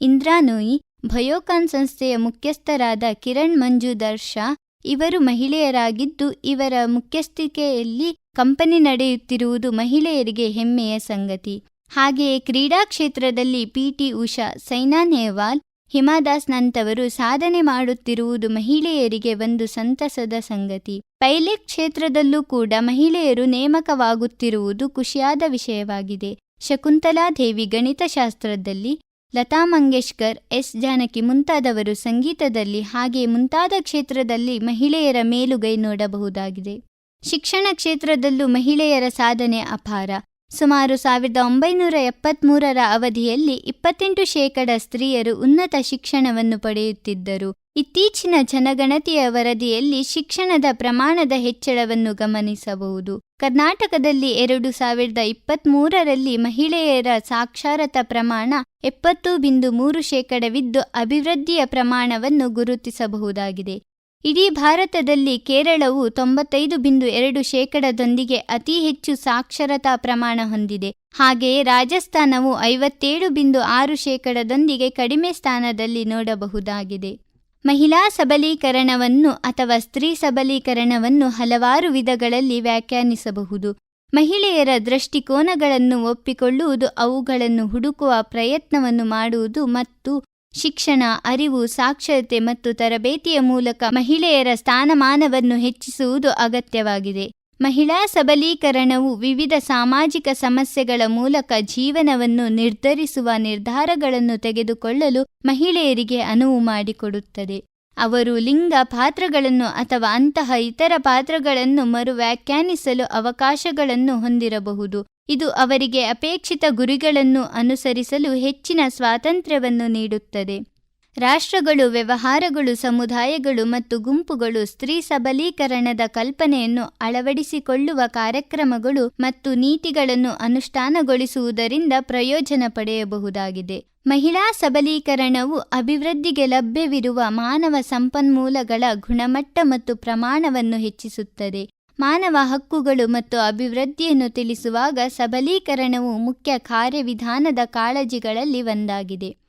ಇಂದ್ರಾನೋಯಿ ಭಯೋಕಾನ್ ಸಂಸ್ಥೆಯ ಮುಖ್ಯಸ್ಥರಾದ ಕಿರಣ್ ಮಂಜುದರ್ ಶಾ ಇವರು ಮಹಿಳೆಯರಾಗಿದ್ದು ಇವರ ಮುಖ್ಯಸ್ಥಿಕೆಯಲ್ಲಿ ಕಂಪನಿ ನಡೆಯುತ್ತಿರುವುದು ಮಹಿಳೆಯರಿಗೆ ಹೆಮ್ಮೆಯ ಸಂಗತಿ. ಹಾಗೆಯೇ ಕ್ರೀಡಾ ಕ್ಷೇತ್ರದಲ್ಲಿ ಪಿಟಿ ಉಷಾ, ಸೈನಾ ನೆಹ್ವಾಲ್ ಹಿಮಾದಾಸ್ ನಂತವರು ಸಾಧನೆ ಮಾಡುತ್ತಿರುವುದು ಮಹಿಳೆಯರಿಗೆ ಒಂದು ಸಂತಸದ ಸಂಗತಿ. ಪೈಲಟ್ ಕ್ಷೇತ್ರದಲ್ಲೂ ಕೂಡ ಮಹಿಳೆಯರು ನೇಮಕವಾಗುತ್ತಿರುವುದು ಖುಷಿಯಾದ ವಿಷಯವಾಗಿದೆ. ಶಕುಂತಲಾ ದೇವಿ ಗಣಿತಶಾಸ್ತ್ರದಲ್ಲಿ, ಲತಾ ಮಂಗೇಶ್ಕರ್, ಎಸ್ ಜಾನಕಿ ಮುಂತಾದವರು ಸಂಗೀತದಲ್ಲಿ ಹಾಗೆ ಮುಂತಾದ ಕ್ಷೇತ್ರದಲ್ಲಿ ಮಹಿಳೆಯರ ಮೇಲುಗೈ ನೋಡಬಹುದಾಗಿದೆ. ಶಿಕ್ಷಣ ಕ್ಷೇತ್ರದಲ್ಲೂ ಮಹಿಳೆಯರ ಸಾಧನೆ ಅಪಾರ. ಸುಮಾರು ಸಾವಿರದ ಒಂಬೈನೂರ ಎಪ್ಪತ್ಮೂರರ ಅವಧಿಯಲ್ಲಿ ಇಪ್ಪತ್ತೆಂಟು ಶೇಕಡ ಸ್ತ್ರೀಯರು ಉನ್ನತ ಶಿಕ್ಷಣವನ್ನು ಪಡೆಯುತ್ತಿದ್ದರು. ಇತ್ತೀಚಿನ ಜನಗಣತಿಯ ವರದಿಯಲ್ಲಿ ಶಿಕ್ಷಣದ ಪ್ರಮಾಣದ ಹೆಚ್ಚಳವನ್ನು ಗಮನಿಸಬಹುದು. ಕರ್ನಾಟಕದಲ್ಲಿ ಎರಡು ಸಾವಿರದ ಇಪ್ಪತ್ತ್ಮೂರರಲ್ಲಿ ಮಹಿಳೆಯರ ಸಾಕ್ಷರತಾ ಪ್ರಮಾಣ ಎಪ್ಪತ್ತು ಬಿಂದು ಮೂರು ಶೇಕಡವಿದ್ದು ಅಭಿವೃದ್ಧಿಯ ಪ್ರಮಾಣವನ್ನು ಗುರುತಿಸಬಹುದಾಗಿದೆ. ಇಡೀ ಭಾರತದಲ್ಲಿ ಕೇರಳವು ತೊಂಬತ್ತೈದು ಬಿಂದು ಎರಡು ಶೇಕಡದೊಂದಿಗೆ ಅತಿ ಹೆಚ್ಚು ಸಾಕ್ಷರತಾ ಪ್ರಮಾಣ ಹೊಂದಿದೆ. ಹಾಗೆಯೇ ರಾಜಸ್ಥಾನವು ಐವತ್ತೇಳು ಬಿಂದು ಆರು ಶೇಕಡದೊಂದಿಗೆ ಕಡಿಮೆ ಸ್ಥಾನದಲ್ಲಿ ನೋಡಬಹುದಾಗಿದೆ. ಮಹಿಳಾ ಸಬಲೀಕರಣವನ್ನು ಅಥವಾ ಸ್ತ್ರೀ ಸಬಲೀಕರಣವನ್ನು ಹಲವಾರು ವಿಧಗಳಲ್ಲಿ ವ್ಯಾಖ್ಯಾನಿಸಬಹುದು. ಮಹಿಳೆಯರ ದೃಷ್ಟಿಕೋನಗಳನ್ನು ಒಪ್ಪಿಕೊಳ್ಳುವುದು ಅವುಗಳನ್ನು ಹುಡುಕುವ ಪ್ರಯತ್ನವನ್ನು ಮಾಡುವುದು ಮತ್ತು ಶಿಕ್ಷಣ, ಅರಿವು, ಸಾಕ್ಷರತೆ ಮತ್ತು ತರಬೇತಿಯ ಮೂಲಕ ಮಹಿಳೆಯರ ಸ್ಥಾನಮಾನವನ್ನು ಹೆಚ್ಚಿಸುವುದು ಅಗತ್ಯವಾಗಿದೆ. ಮಹಿಳಾ ಸಬಲೀಕರಣವು ವಿವಿಧ ಸಾಮಾಜಿಕ ಸಮಸ್ಯೆಗಳ ಮೂಲಕ ಜೀವನವನ್ನು ನಿರ್ಧರಿಸುವ ನಿರ್ಧಾರಗಳನ್ನು ತೆಗೆದುಕೊಳ್ಳಲು ಮಹಿಳೆಯರಿಗೆ ಅನುವು ಮಾಡಿಕೊಡುತ್ತದೆ. ಅವರು ಲಿಂಗ ಪಾತ್ರಗಳನ್ನು ಅಥವಾ ಅಂತಹ ಇತರ ಪಾತ್ರಗಳನ್ನು ಮರು ವ್ಯಾಖ್ಯಾನಿಸಲು ಅವಕಾಶಗಳನ್ನು ಹೊಂದಿರಬಹುದು. ಇದು ಅವರಿಗೆ ಅಪೇಕ್ಷಿತ ಗುರಿಗಳನ್ನು ಅನುಸರಿಸಲು ಹೆಚ್ಚಿನ ಸ್ವಾತಂತ್ರ್ಯವನ್ನು ನೀಡುತ್ತದೆ. ರಾಷ್ಟ್ರಗಳು, ವ್ಯವಹಾರಗಳು, ಸಮುದಾಯಗಳು ಮತ್ತು ಗುಂಪುಗಳು ಸ್ತ್ರೀ ಸಬಲೀಕರಣದ ಕಲ್ಪನೆಯನ್ನು ಅಳವಡಿಸಿಕೊಳ್ಳುವ ಕಾರ್ಯಕ್ರಮಗಳು ಮತ್ತು ನೀತಿಗಳನ್ನು ಅನುಷ್ಠಾನಗೊಳಿಸುವುದರಿಂದ ಪ್ರಯೋಜನ ಪಡೆಯಬಹುದಾಗಿದೆ. ಮಹಿಳಾ ಸಬಲೀಕರಣವು ಅಭಿವೃದ್ಧಿಗೆ ಲಭ್ಯವಿರುವ ಮಾನವ ಸಂಪನ್ಮೂಲಗಳ ಗುಣಮಟ್ಟ ಮತ್ತು ಪ್ರಮಾಣವನ್ನು ಹೆಚ್ಚಿಸುತ್ತದೆ. ಮಾನವ ಹಕ್ಕುಗಳು ಮತ್ತು ಅಭಿವೃದ್ಧಿಯನ್ನು ತಿಳಿಸುವಾಗ ಸಬಲೀಕರಣವು ಮುಖ್ಯ ಕಾರ್ಯವಿಧಾನದ ಕಾಳಜಿಗಳಲ್ಲಿ ಒಂದಾಗಿದೆ.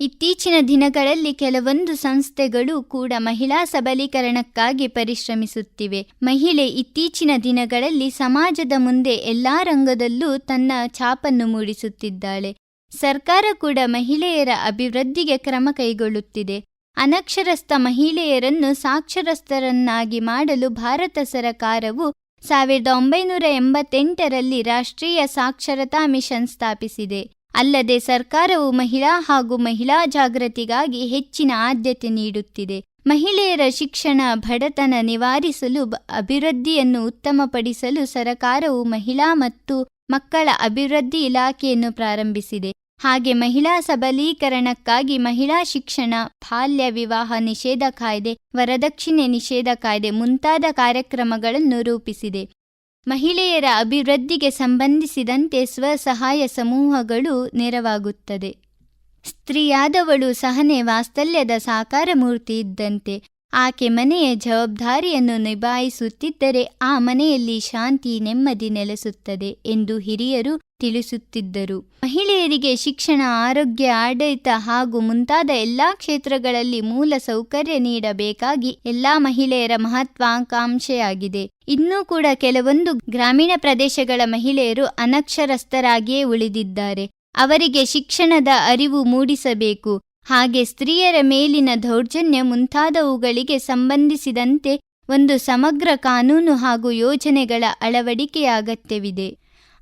ಇತ್ತೀಚಿನ ದಿನಗಳಲ್ಲಿ ಕೆಲವೊಂದು ಸಂಸ್ಥೆಗಳು ಕೂಡ ಮಹಿಳಾ ಸಬಲೀಕರಣಕ್ಕಾಗಿ ಪರಿಶ್ರಮಿಸುತ್ತಿವೆ. ಮಹಿಳೆ ಇತ್ತೀಚಿನ ದಿನಗಳಲ್ಲಿ ಸಮಾಜದ ಮುಂದೆ ಎಲ್ಲ ರಂಗದಲ್ಲೂ ತನ್ನ ಛಾಪನ್ನು ಮೂಡಿಸುತ್ತಿದ್ದಾಳೆ. ಸರ್ಕಾರ ಕೂಡ ಮಹಿಳೆಯರ ಅಭಿವೃದ್ಧಿಗೆ ಕ್ರಮ ಕೈಗೊಳ್ಳುತ್ತಿದೆ. ಅನಕ್ಷರಸ್ಥ ಮಹಿಳೆಯರನ್ನು ಸಾಕ್ಷರಸ್ಥರನ್ನಾಗಿ ಮಾಡಲು ಭಾರತ ಸರಕಾರವು ಸಾವಿರದ ಒಂಬೈನೂರ ಎಂಬತ್ತೆಂಟರಲ್ಲಿ ರಾಷ್ಟ್ರೀಯ ಸಾಕ್ಷರತಾ ಮಿಷನ್ ಸ್ಥಾಪಿಸಿದೆ. ಅಲ್ಲದೆ ಸರ್ಕಾರವು ಮಹಿಳಾ ಹಾಗೂ ಮಹಿಳಾ ಜಾಗೃತಿಗಾಗಿ ಹೆಚ್ಚಿನ ಆದ್ಯತೆ ನೀಡುತ್ತಿದೆ. ಮಹಿಳೆಯರ ಶಿಕ್ಷಣ ಬಡತನ ನಿವಾರಿಸಲು ಅಭಿವೃದ್ಧಿಯನ್ನು ಉತ್ತಮಪಡಿಸಲು ಸರಕಾರವು ಮಹಿಳಾ ಮತ್ತು ಮಕ್ಕಳ ಅಭಿವೃದ್ಧಿ ಇಲಾಖೆಯನ್ನು ಪ್ರಾರಂಭಿಸಿದೆ. ಹಾಗೆ ಮಹಿಳಾ ಸಬಲೀಕರಣಕ್ಕಾಗಿ ಮಹಿಳಾ ಶಿಕ್ಷಣ, ಬಾಲ್ಯ ವಿವಾಹ ನಿಷೇಧ ಕಾಯ್ದೆ, ವರದಕ್ಷಿಣೆ ನಿಷೇಧ ಕಾಯ್ದೆ ಮುಂತಾದ ಕಾರ್ಯಕ್ರಮಗಳನ್ನು ರೂಪಿಸಿದೆ. ಮಹಿಳೆಯರ ಅಭಿವೃದ್ಧಿಗೆ ಸಂಬಂಧಿಸಿದಂತೆ ಸ್ವಸಹಾಯ ಸಮೂಹಗಳು ನೆರವಾಗುತ್ತದೆ. ಸ್ತ್ರೀಯಾದವಳು ಸಹನೆ ವಾಸ್ತಲ್ಯದ ಸಾಕಾರ ಮೂರ್ತಿ ಇದ್ದಂತೆ. ಆಕೆ ಮನೆಯ ಜವಾಬ್ದಾರಿಯನ್ನು ನಿಭಾಯಿಸುತ್ತಿದ್ದರೆ ಆ ಮನೆಯಲ್ಲಿ ಶಾಂತಿ ನೆಮ್ಮದಿ ನೆಲೆಸುತ್ತದೆ ಎಂದು ಹಿರಿಯರು ತಿಳಿಸುತ್ತಿದ್ದರು. ಮಹಿಳೆಯರಿಗೆ ಶಿಕ್ಷಣ, ಆರೋಗ್ಯ, ಆಡಳಿತ ಹಾಗೂ ಮುಂತಾದ ಎಲ್ಲಾ ಕ್ಷೇತ್ರಗಳಲ್ಲಿ ಮೂಲ ಸೌಕರ್ಯ ನೀಡಬೇಕಾಗಿ ಎಲ್ಲಾ ಮಹಿಳೆಯರ ಮಹತ್ವಾಕಾಂಕ್ಷೆಯಾಗಿದೆ. ಇನ್ನೂ ಕೂಡ ಕೆಲವೊಂದು ಗ್ರಾಮೀಣ ಪ್ರದೇಶಗಳ ಮಹಿಳೆಯರು ಅನಕ್ಷರಸ್ಥರಾಗಿಯೇ ಉಳಿದಿದ್ದಾರೆ. ಅವರಿಗೆ ಶಿಕ್ಷಣದ ಅರಿವು ಮೂಡಿಸಬೇಕು. ಹಾಗೆ ಸ್ತ್ರೀಯರ ಮೇಲಿನ ದೌರ್ಜನ್ಯ ಮುಂತಾದವುಗಳಿಗೆ ಸಂಬಂಧಿಸಿದಂತೆ ಒಂದು ಸಮಗ್ರ ಕಾನೂನು ಹಾಗೂ ಯೋಜನೆಗಳ ಅಳವಡಿಕೆಯ ಅಗತ್ಯವಿದೆ.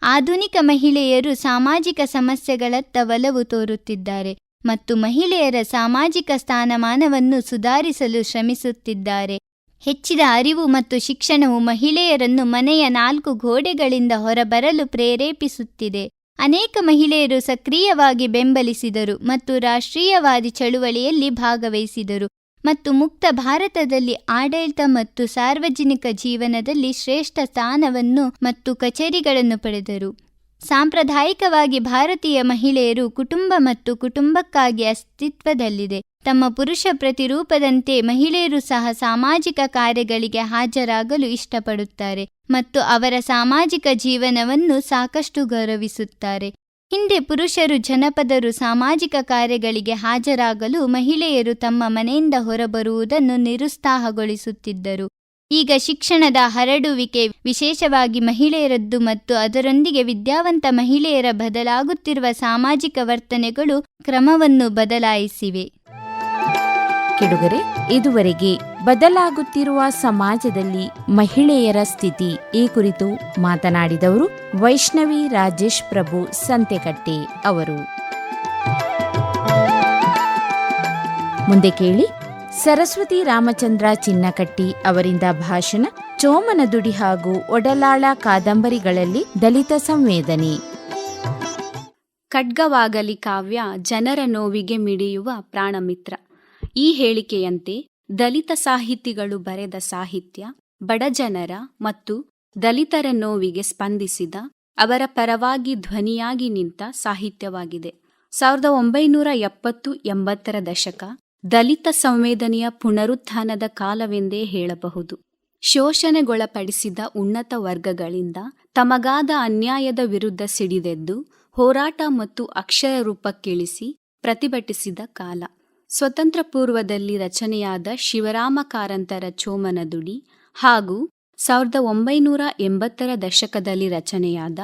ಆಧುನಿಕ ಮಹಿಳೆಯರು ಸಾಮಾಜಿಕ ಸಮಸ್ಯೆಗಳತ್ತ ಒಲವು ತೋರುತ್ತಿದ್ದಾರೆ ಮತ್ತು ಮಹಿಳೆಯರ ಸಾಮಾಜಿಕ ಸ್ಥಾನಮಾನವನ್ನು ಸುಧಾರಿಸಲು ಶ್ರಮಿಸುತ್ತಿದ್ದಾರೆ. ಹೆಚ್ಚಿದ ಅರಿವು ಮತ್ತು ಶಿಕ್ಷಣವು ಮಹಿಳೆಯರನ್ನು ಮನೆಯ ನಾಲ್ಕು ಗೋಡೆಗಳಿಂದ ಹೊರಬರಲು ಪ್ರೇರೇಪಿಸುತ್ತಿದೆ. ಅನೇಕ ಮಹಿಳೆಯರು ಸಕ್ರಿಯವಾಗಿ ಬೆಂಬಲಿಸಿದರು ಮತ್ತು ರಾಷ್ಟ್ರೀಯವಾದಿ ಚಳುವಳಿಯಲ್ಲಿ ಭಾಗವಹಿಸಿದರು ಮತ್ತು ಮುಕ್ತ ಭಾರತದಲ್ಲಿ ಆಡಳಿತ ಮತ್ತು ಸಾರ್ವಜನಿಕ ಜೀವನದಲ್ಲಿ ಶ್ರೇಷ್ಠ ಸ್ಥಾನವನ್ನು ಮತ್ತು ಕಚೇರಿಗಳನ್ನು ಪಡೆದರು. ಸಾಂಪ್ರದಾಯಿಕವಾಗಿ ಭಾರತೀಯ ಮಹಿಳೆಯರು ಕುಟುಂಬ ಮತ್ತು ಕುಟುಂಬಕ್ಕಾಗಿ ಅಸ್ತಿತ್ವದಲ್ಲಿದೆ. ತಮ್ಮ ಪುರುಷ ಪ್ರತಿರೂಪದಂತೆ ಮಹಿಳೆಯರು ಸಹ ಸಾಮಾಜಿಕ ಕಾರ್ಯಗಳಿಗೆ ಹಾಜರಾಗಲು ಇಷ್ಟಪಡುತ್ತಾರೆ ಮತ್ತು ಅವರ ಸಾಮಾಜಿಕ ಜೀವನವನ್ನು ಸಾಕಷ್ಟು ಗೌರವಿಸುತ್ತಾರೆ. ಹಿಂದೆ ಪುರುಷರು ಜನಪದರು ಸಾಮಾಜಿಕ ಕಾರ್ಯಗಳಿಗೆ ಹಾಜರಾಗಲು ಮಹಿಳೆಯರು ತಮ್ಮ ಮನೆಯಿಂದ ಹೊರಬರುವುದನ್ನು ನಿರುತ್ಸಾಹಗೊಳಿಸುತ್ತಿದ್ದರು. ಈಗ ಶಿಕ್ಷಣದ ಹರಡುವಿಕೆ ವಿಶೇಷವಾಗಿ ಮಹಿಳೆಯರದ್ದು ಮತ್ತು ಅದರೊಂದಿಗೆ ವಿದ್ಯಾವಂತ ಮಹಿಳೆಯರ ಬದಲಾಗುತ್ತಿರುವ ಸಾಮಾಜಿಕ ವರ್ತನೆಗಳು ಕ್ರಮವನ್ನು ಬದಲಾಯಿಸಿವೆ. ಕೆಡುಗರೆ, ಇದುವರೆಗೆ ಬದಲಾಗುತ್ತಿರುವ ಸಮಾಜದಲ್ಲಿ ಮಹಿಳೆಯರ ಸ್ಥಿತಿ ಈ ಕುರಿತು ಮಾತನಾಡಿದವರು ವೈಷ್ಣವಿ ರಾಜೇಶ್ ಪ್ರಭು ಸಂತೆಕಟ್ಟೆ ಅವರು. ಮುಂದೆ ಕೇಳಿ ಸರಸ್ವತಿ ರಾಮಚಂದ್ರ ಚಿನ್ನಕಟ್ಟಿ ಅವರಿಂದ ಭಾಷಣ ಚೋಮನದುಡಿ ಹಾಗೂ ಒಡಲಾಳ ಕಾದಂಬರಿಗಳಲ್ಲಿ ದಲಿತ ಸಂವೇದನೆ. ಖಡ್ಗವಾಗಲಿ ಕಾವ್ಯ ಜನರ ನೋವಿಗೆ ಮಿಡಿಯುವ ಪ್ರಾಣಮಿತ್ರ. ಈ ಹೇಳಿಕೆಯಂತೆ ದಲಿತ ಸಾಹಿತಿಗಳು ಬರೆದ ಸಾಹಿತ್ಯ ಬಡಜನರ ಮತ್ತು ದಲಿತರ ನೋವಿಗೆ ಸ್ಪಂದಿಸಿದ ಅವರ ಪರವಾಗಿ ಧ್ವನಿಯಾಗಿ ನಿಂತ ಸಾಹಿತ್ಯವಾಗಿದೆ. ಸಾವಿರದ ಒಂಬೈನೂರ ಎಪ್ಪತ್ತು ಎಂಬತ್ತರ ದಶಕ ದಲಿತ ಸಂವೇದನೆಯ ಪುನರುತ್ಥಾನದ ಕಾಲವೆಂದೇ ಹೇಳಬಹುದು. ಶೋಷಣೆಗೊಳಪಡಿಸಿದ ಉನ್ನತ ವರ್ಗಗಳಿಂದ ತಮಗಾದ ಅನ್ಯಾಯದ ವಿರುದ್ಧ ಸಿಡಿದೆದ್ದು, ಹೋರಾಟ ಮತ್ತು ಅಕ್ಷರ ರೂಪಕ್ಕಿಳಿಸಿ ಪ್ರತಿಭಟಿಸಿದ ಕಾಲ. ಸ್ವತಂತ್ರ ಪೂರ್ವದಲ್ಲಿ ರಚನೆಯಾದ ಶಿವರಾಮ ಕಾರಂತರ ಚೋಮನದುಡಿ ಹಾಗೂ ಸಾವಿರದ ಒಂಬೈನೂರ ಎಂಬತ್ತರ ದಶಕದಲ್ಲಿ ರಚನೆಯಾದ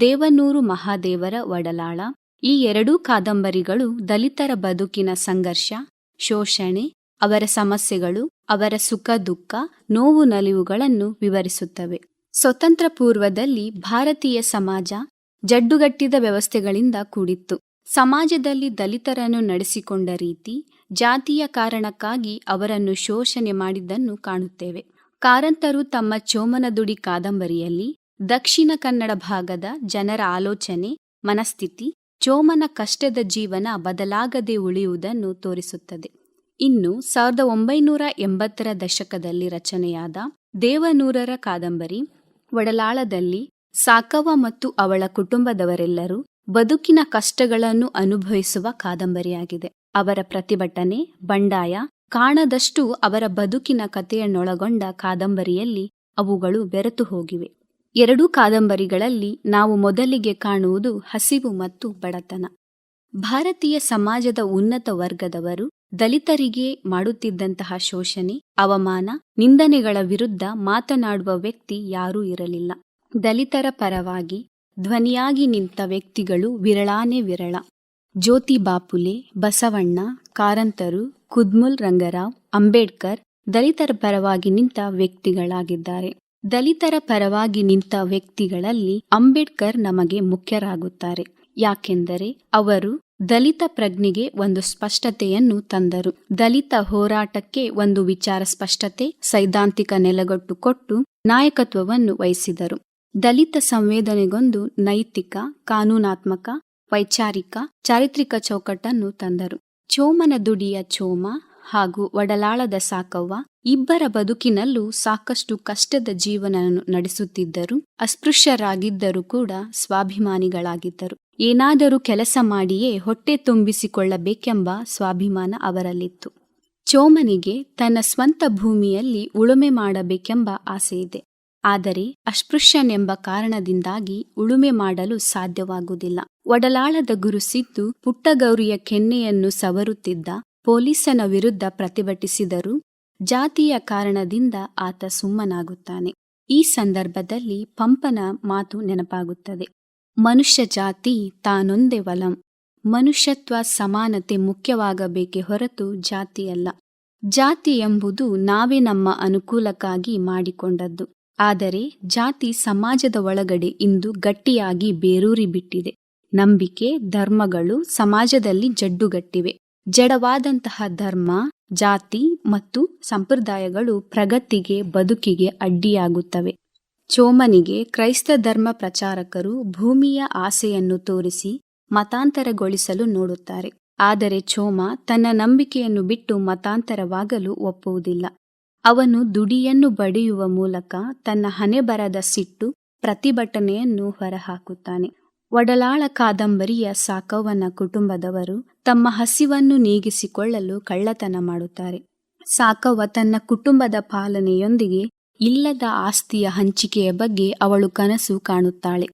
ದೇವನೂರು ಮಹಾದೇವರ ಒಡಲಾಳ ಈ ಎರಡೂ ಕಾದಂಬರಿಗಳು ದಲಿತರ ಬದುಕಿನ ಸಂಘರ್ಷ ಶೋಷಣೆ, ಅವರ ಸಮಸ್ಯೆಗಳು, ಅವರ ಸುಖ, ದುಃಖ, ನೋವು, ನಲಿವುಗಳನ್ನು ವಿವರಿಸುತ್ತವೆ. ಸ್ವತಂತ್ರ ಪೂರ್ವದಲ್ಲಿ ಭಾರತೀಯ ಸಮಾಜ ಜಡ್ಡುಗಟ್ಟಿದ ವ್ಯವಸ್ಥೆಗಳಿಂದ ಕೂಡಿತ್ತು. ಸಮಾಜದಲ್ಲಿ ದಲಿತರನ್ನು ನಡೆಸಿಕೊಂಡ ರೀತಿ, ಜಾತಿಯ ಕಾರಣಕ್ಕಾಗಿ ಅವರನ್ನು ಶೋಷಣೆ ಮಾಡಿದ್ದನ್ನು ಕಾಣುತ್ತೇವೆ. ಕಾರಂತರು ತಮ್ಮ ಚೋಮನದುಡಿ ಕಾದಂಬರಿಯಲ್ಲಿ ದಕ್ಷಿಣ ಕನ್ನಡ ಭಾಗದ ಜನರ ಆಲೋಚನೆ, ಮನಸ್ಥಿತಿ ಚೋಮನ ಕಷ್ಟದ ಜೀವನ ಬದಲಾಗದೆ ಉಳಿಯುವುದನ್ನು ತೋರಿಸುತ್ತದೆ. ಇನ್ನು ಸಾವಿರದ ಒಂಬೈನೂರ ಎಂಬತ್ತರ ದಶಕದಲ್ಲಿ ರಚನೆಯಾದ ದೇವನೂರರ ಕಾದಂಬರಿ, ಒಡಲಾಳದಲ್ಲಿ ಸಾಕವ ಮತ್ತು ಅವಳ ಕುಟುಂಬದವರೆಲ್ಲರೂ ಬದುಕಿನ ಕಷ್ಟಗಳನ್ನು ಅನುಭವಿಸುವ ಕಾದಂಬರಿಯಾಗಿದೆ. ಅವರ ಪ್ರತಿಭಟನೆ, ಬಂಡಾಯ ಕಾಣದಷ್ಟು ಅವರ ಬದುಕಿನ ಕಥೆಯನ್ನೊಳಗೊಂಡ ಕಾದಂಬರಿಯಲ್ಲಿ ಅವುಗಳು ಬೆರೆತು ಹೋಗಿವೆ. ಎರಡೂ ಕಾದಂಬರಿಗಳಲ್ಲಿ ನಾವು ಮೊದಲಿಗೆ ಕಾಣುವುದು ಹಸಿವು ಮತ್ತು ಬಡತನ. ಭಾರತೀಯ ಸಮಾಜದ ಉನ್ನತ ವರ್ಗದವರು ದಲಿತರಿಗೆ ಮಾಡುತ್ತಿದ್ದಂತಹ ಶೋಷಣೆ, ಅವಮಾನ, ನಿಂದನೆಗಳ ವಿರುದ್ಧ ಮಾತನಾಡುವ ವ್ಯಕ್ತಿ ಯಾರೂ ಇರಲಿಲ್ಲ. ದಲಿತರ ಪರವಾಗಿ ಧ್ವನಿಯಾಗಿ ನಿಂತ ವ್ಯಕ್ತಿಗಳು ವಿರಳಾನೇ ವಿರಳ. ಜ್ಯೋತಿ ಬಾಪುಲೆ, ಬಸವಣ್ಣ, ಕಾರಂತರು ಕುದ್ಮುಲ್ ರಂಗರಾವ್, ಅಂಬೇಡ್ಕರ್ ದಲಿತರ ಪರವಾಗಿ ನಿಂತ ವ್ಯಕ್ತಿಗಳಾಗಿದ್ದಾರೆ. ದಲಿತರ ಪರವಾಗಿ ನಿಂತ ವ್ಯಕ್ತಿಗಳಲ್ಲಿ ಅಂಬೇಡ್ಕರ್ ನಮಗೆ ಮುಖ್ಯರಾಗುತ್ತಾರೆ. ಯಾಕೆಂದರೆ ಅವರು ದಲಿತ ಪ್ರಜ್ಞೆಗೆ ಒಂದು ಸ್ಪಷ್ಟತೆಯನ್ನು ತಂದರು. ದಲಿತ ಹೋರಾಟಕ್ಕೆ ಒಂದು ವಿಚಾರ ಸ್ಪಷ್ಟತೆ, ಸೈದ್ಧಾಂತಿಕ ನೆಲೆಗಟ್ಟು ಕೊಟ್ಟು ನಾಯಕತ್ವವನ್ನು ವಹಿಸಿದರು. ದಲಿತ ಸಂವೇದನೆಗೊಂದು ನೈತಿಕ, ಕಾನೂನಾತ್ಮಕ, ವೈಚಾರಿಕ, ಚಾರಿತ್ರಿಕ ಚೌಕಟ್ಟನ್ನು ತಂದರು. ಚೋಮನ ದುಡಿಯ ಚೋಮ ಹಾಗೂ ಒಡಲಾಳದ ಸಾಕವ್ವ. ಇಬ್ಬರ ಬದುಕಿನಲ್ಲೂ ಸಾಕಷ್ಟು ಕಷ್ಟದ ಜೀವನ ನಡೆಸುತ್ತಿದ್ದರು. ಅಸ್ಪೃಶ್ಯರಾಗಿದ್ದರೂ ಕೂಡ ಸ್ವಾಭಿಮಾನಿಗಳಾಗಿದ್ದರು. ಏನಾದರೂ ಕೆಲಸ ಮಾಡಿಯೇ ಹೊಟ್ಟೆ ತುಂಬಿಸಿಕೊಳ್ಳಬೇಕೆಂಬ ಸ್ವಾಭಿಮಾನ ಅವರಲ್ಲಿತ್ತು. ಚೋಮನಿಗೆ ತನ್ನ ಸ್ವಂತ ಭೂಮಿಯಲ್ಲಿ ಉಳುಮೆ ಮಾಡಬೇಕೆಂಬ ಆಸೆಯಿದೆ. ಆದರೆ ಅಸ್ಪೃಶ್ಯನೆಂಬ ಕಾರಣದಿಂದಾಗಿ ಉಳುಮೆ ಮಾಡಲು ಸಾಧ್ಯವಾಗುವುದಿಲ್ಲ. ಒಡಲಾಳದ ಗುರುಸಿದ್ದು ಪುಟ್ಟಗೌರಿಯ ಕೆನ್ನೆಯನ್ನು ಸವರುತ್ತಿದ್ದ ಪೊಲೀಸನ ವಿರುದ್ಧ ಪ್ರತಿಭಟಿಸಿದರೂ ಜಾತಿಯ ಕಾರಣದಿಂದ ಆತ ಸುಮ್ಮನಾಗುತ್ತಾನೆ. ಈ ಸಂದರ್ಭದಲ್ಲಿ ಪಂಪನ ಮಾತು ನೆನಪಾಗುತ್ತದೆ. ಮನುಷ್ಯ ಜಾತಿ ತಾನೊಂದೇ ವಲಂ. ಮನುಷ್ಯತ್ವ ಸಮಾನತೆ ಮುಖ್ಯವಾಗಬೇಕೆ ಹೊರತು ಜಾತಿಯಲ್ಲ. ಜಾತಿ ಎಂಬುದು ನಾವೇ ನಮ್ಮ ಅನುಕೂಲಕ್ಕಾಗಿ ಮಾಡಿಕೊಂಡದ್ದು. ಆದರೆ ಜಾತಿ ಸಮಾಜದ ಒಳಗಡೆ ಇಂದು ಗಟ್ಟಿಯಾಗಿ ಬೇರೂರಿ ಬಿಟ್ಟಿದೆ ನಂಬಿಕೆ, ಧರ್ಮಗಳು ಸಮಾಜದಲ್ಲಿ ಜಡ್ಡುಗಟ್ಟಿವೆ. ಜಡವಾದಂತಹ ಧರ್ಮ, ಜಾತಿ ಮತ್ತು ಸಂಪ್ರದಾಯಗಳು ಪ್ರಗತಿಗೆ, ಬದುಕಿಗೆ ಅಡ್ಡಿಯಾಗುತ್ತವೆ. ಚೋಮನಿಗೆ ಕ್ರೈಸ್ತ ಧರ್ಮ ಪ್ರಚಾರಕರು ಭೂಮಿಯ ಆಸೆಯನ್ನು ತೋರಿಸಿ ಮತಾಂತರಗೊಳಿಸಲು ನೋಡುತ್ತಾರೆ. ಆದರೆ ಚೋಮ ತನ್ನ ನಂಬಿಕೆಯನ್ನು ಬಿಟ್ಟು ಮತಾಂತರವಾಗಲು ಒಪ್ಪುವುದಿಲ್ಲ. ಅವನು ದುಡಿಯನ್ನು ಬಡಿಯುವ ಮೂಲಕ ತನ್ನ ಹಣೆಬರದ ಸಿಟ್ಟು ಪ್ರತಿಭಟನೆಯನ್ನು ಹೊರಹಾಕುತ್ತಾನೆ. ಒಡಲಾಳ ಕಾದಂಬರಿಯ ಸಾಕವ್ವನ ಕುಟುಂಬದವರು ತಮ್ಮ ಹಸಿವನ್ನು ನೀಗಿಸಿಕೊಳ್ಳಲು ಕಳ್ಳತನ ಮಾಡುತ್ತಾರೆ. ಸಾಕವ್ವ ತನ್ನ ಕುಟುಂಬದ ಪಾಲನೆಯೊಂದಿಗೆ ಇಲ್ಲದ ಆಸ್ತಿಯ ಹಂಚಿಕೆಯ ಬಗ್ಗೆ ಅವಳು ಕನಸು ಕಾಣುತ್ತಾಳೆ.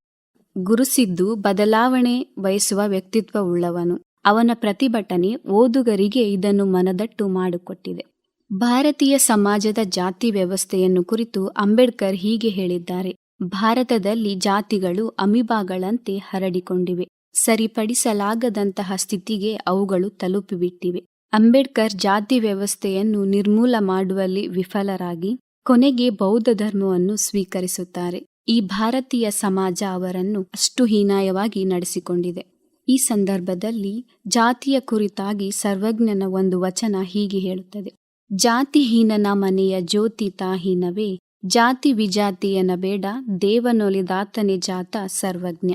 ಗುರುಸಿದ್ದು ಬದಲಾವಣೆ ಬಯಸುವ ವ್ಯಕ್ತಿತ್ವವುಳ್ಳವನು. ಅವನ ಪ್ರತಿಭಟನೆ ಓದುಗರಿಗೆ ಇದನ್ನು ಮನದಟ್ಟು ಮಾಡಿಕೊಟ್ಟಿದೆ. ಭಾರತೀಯ ಸಮಾಜದ ಜಾತಿ ವ್ಯವಸ್ಥೆಯನ್ನು ಕುರಿತು ಅಂಬೇಡ್ಕರ್ ಹೀಗೆ ಹೇಳಿದ್ದಾರೆ. ಭಾರತದಲ್ಲಿ ಜಾತಿಗಳು ಅಮಿಬಾಗಳಂತೆ ಹರಡಿಕೊಂಡಿವೆ. ಸರಿಪಡಿಸಲಾಗದಂತಹ ಸ್ಥಿತಿಗೆ ಅವುಗಳು ತಲುಪಿಬಿಟ್ಟಿವೆ. ಅಂಬೇಡ್ಕರ್ ಜಾತಿ ವ್ಯವಸ್ಥೆಯನ್ನು ನಿರ್ಮೂಲ ಮಾಡುವಲ್ಲಿ ವಿಫಲರಾಗಿ ಕೊನೆಗೆ ಬೌದ್ಧ ಧರ್ಮವನ್ನು ಸ್ವೀಕರಿಸುತ್ತಾರೆ. ಈ ಭಾರತೀಯ ಸಮಾಜ ಅವರನ್ನು ಅಷ್ಟು ಹೀನಾಯವಾಗಿ ನಡೆಸಿಕೊಂಡಿದೆ. ಈ ಸಂದರ್ಭದಲ್ಲಿ ಜಾತಿಯ ಕುರಿತಾಗಿ ಸರ್ವಜ್ಞನ ಒಂದು ವಚನ ಹೀಗೆ ಹೇಳುತ್ತದೆ. ಜಾತಿಹೀನನ ಮನೆಯ ಜ್ಯೋತಿ ತಾಹೀನವೇ ಜಾತಿ ವಿಜಾತಿಯನ ಬೇಡ ದೇವನೊಲಿದಾತನೆ ಜಾತ ಸರ್ವಜ್ಞ.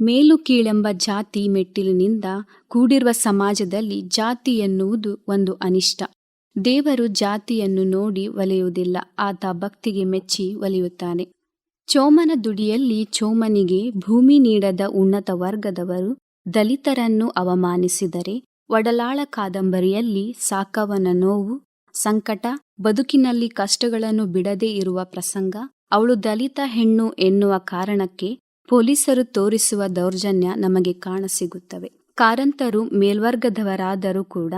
ಮೇಲು ಕೀಳೆಂಬ ಜಾತಿ ಮೆಟ್ಟಿಲಿನಿಂದ ಕೂಡಿರುವ ಸಮಾಜದಲ್ಲಿ ಜಾತಿ ಎನ್ನುವುದು ಒಂದು ಅನಿಷ್ಟ. ದೇವರು ಜಾತಿಯನ್ನು ನೋಡಿ ಒಲೆಯುವುದಿಲ್ಲ, ಆತ ಭಕ್ತಿಗೆ ಮೆಚ್ಚಿ ಒಲಿಯುತ್ತಾನೆ. ಚೋಮನ ದುಡಿಯಲ್ಲಿ ಚೋಮನಿಗೆ ಭೂಮಿ ನೀಡದ ಉನ್ನತ ವರ್ಗದವರು ದಲಿತರನ್ನು ಅವಮಾನಿಸಿದರೆ, ಒಡಲಾಳ ಕಾದಂಬರಿಯಲ್ಲಿ ಸಾಕವನ ನೋವು ಸಂಕಟ, ಬದುಕಿನಲ್ಲಿ ಕಷ್ಟಗಳನ್ನು ಬಿಡದೇ ಇರುವ ಪ್ರಸಂಗ, ಅವಳು ದಲಿತ ಹೆಣ್ಣು ಎನ್ನುವ ಕಾರಣಕ್ಕೆ ಪೊಲೀಸರು ತೋರಿಸುವ ದೌರ್ಜನ್ಯ ನಮಗೆ ಕಾಣಸಿಗುತ್ತವೆ. ಕಾರಂತರು ಮೇಲ್ವರ್ಗದವರಾದರೂ ಕೂಡ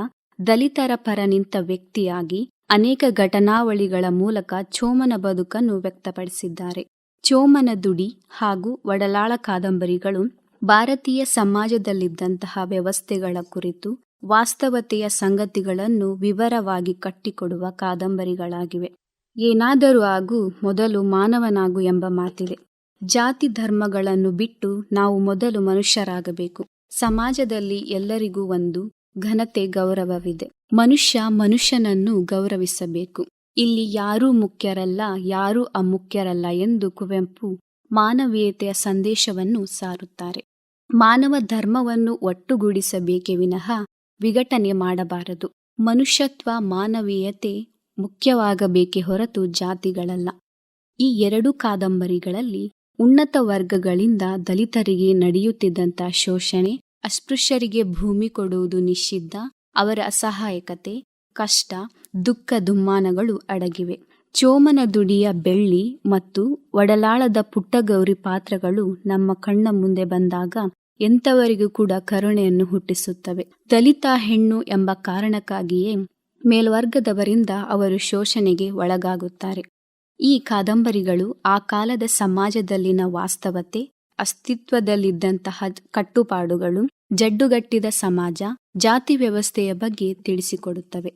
ದಲಿತರ ಪರ ನಿಂತ ವ್ಯಕ್ತಿಯಾಗಿ ಅನೇಕ ಘಟನಾವಳಿಗಳ ಮೂಲಕ ಚೋಮನ ಬದುಕನ್ನು ವ್ಯಕ್ತಪಡಿಸಿದ್ದಾರೆ. ಚೋಮನ ದುಡಿ ಹಾಗೂ ಒಡಲಾಳ ಕಾದಂಬರಿಗಳು ಭಾರತೀಯ ಸಮಾಜದಲ್ಲಿದ್ದಂತಹ ವ್ಯವಸ್ಥೆಗಳ ಕುರಿತು ವಾಸ್ತವತೆಯ ಸಂಗತಿಗಳನ್ನು ವಿವರವಾಗಿ ಕಟ್ಟಿಕೊಡುವ ಕಾದಂಬರಿಗಳಾಗಿವೆ. ಏನಾದರೂ ಆಗು ಮೊದಲು ಮಾನವನಾಗು ಎಂಬ ಮಾತಿದೆ. ಜಾತಿ ಧರ್ಮಗಳನ್ನು ಬಿಟ್ಟು ನಾವು ಮೊದಲು ಮನುಷ್ಯರಾಗಬೇಕು. ಸಮಾಜದಲ್ಲಿ ಎಲ್ಲರಿಗೂ ಒಂದು ಘನತೆ ಗೌರವವಿದೆ. ಮನುಷ್ಯ ಮನುಷ್ಯನನ್ನು ಗೌರವಿಸಬೇಕು. ಇಲ್ಲಿ ಯಾರೂ ಮುಖ್ಯರಲ್ಲ, ಯಾರೂ ಅಮುಖ್ಯರಲ್ಲ ಎಂದು ಕುವೆಂಪು ಮಾನವೀಯತೆಯ ಸಂದೇಶವನ್ನು ಸಾರುತ್ತಾರೆ. ಮಾನವ ಧರ್ಮವನ್ನು ಒಟ್ಟುಗೂಡಿಸಬೇಕೆ ವಿನಃ ವಿಘಟನೆ ಮಾಡಬಾರದು. ಮನುಷ್ಯತ್ವ, ಮಾನವೀಯತೆ ಮುಖ್ಯವಾಗಬೇಕೆ ಹೊರತು ಜಾತಿಗಳಲ್ಲ. ಈ ಎರಡು ಕಾದಂಬರಿಗಳಲ್ಲಿ ಉನ್ನತ ವರ್ಗಗಳಿಂದ ದಲಿತರಿಗೆ ನಡೆಯುತ್ತಿದ್ದಂಥ ಶೋಷಣೆ, ಅಸ್ಪೃಶ್ಯರಿಗೆ ಭೂಮಿ ಕೊಡುವುದು ನಿಷಿದ್ಧ, ಅವರ ಅಸಹಾಯಕತೆ, ಕಷ್ಟ, ದುಃಖ ದುಮ್ಮಾನಗಳು ಅಡಗಿವೆ. ಚೋಮನ ದುಡಿಯ ಬೆಳ್ಳಿ ಮತ್ತು ಒಡಲಾಳದ ಪುಟ್ಟಗೌರಿ ಪಾತ್ರಗಳು ನಮ್ಮ ಕಣ್ಣ ಮುಂದೆ ಬಂದಾಗ ಎಂಥವರಿಗೂ ಕೂಡ ಕರುಣೆಯನ್ನು ಹುಟ್ಟಿಸುತ್ತವೆ. ದಲಿತ ಹೆಣ್ಣು ಎಂಬ ಕಾರಣಕ್ಕಾಗಿಯೇ ಮೇಲ್ವರ್ಗದವರಿಂದ ಅವರು ಶೋಷಣೆಗೆ ಒಳಗಾಗುತ್ತಾರೆ. ಈ ಕಾದಂಬರಿಗಳು ಆ ಕಾಲದ ಸಮಾಜದಲ್ಲಿನ ವಾಸ್ತವತೆ, ಅಸ್ತಿತ್ವದಲ್ಲಿದ್ದಂತಹ ಕಟ್ಟುಪಾಡುಗಳು, ಜಡ್ಡುಗಟ್ಟಿದ ಸಮಾಜ, ಜಾತಿ ವ್ಯವಸ್ಥೆಯ ಬಗ್ಗೆ ತಿಳಿಸಿಕೊಡುತ್ತವೆ.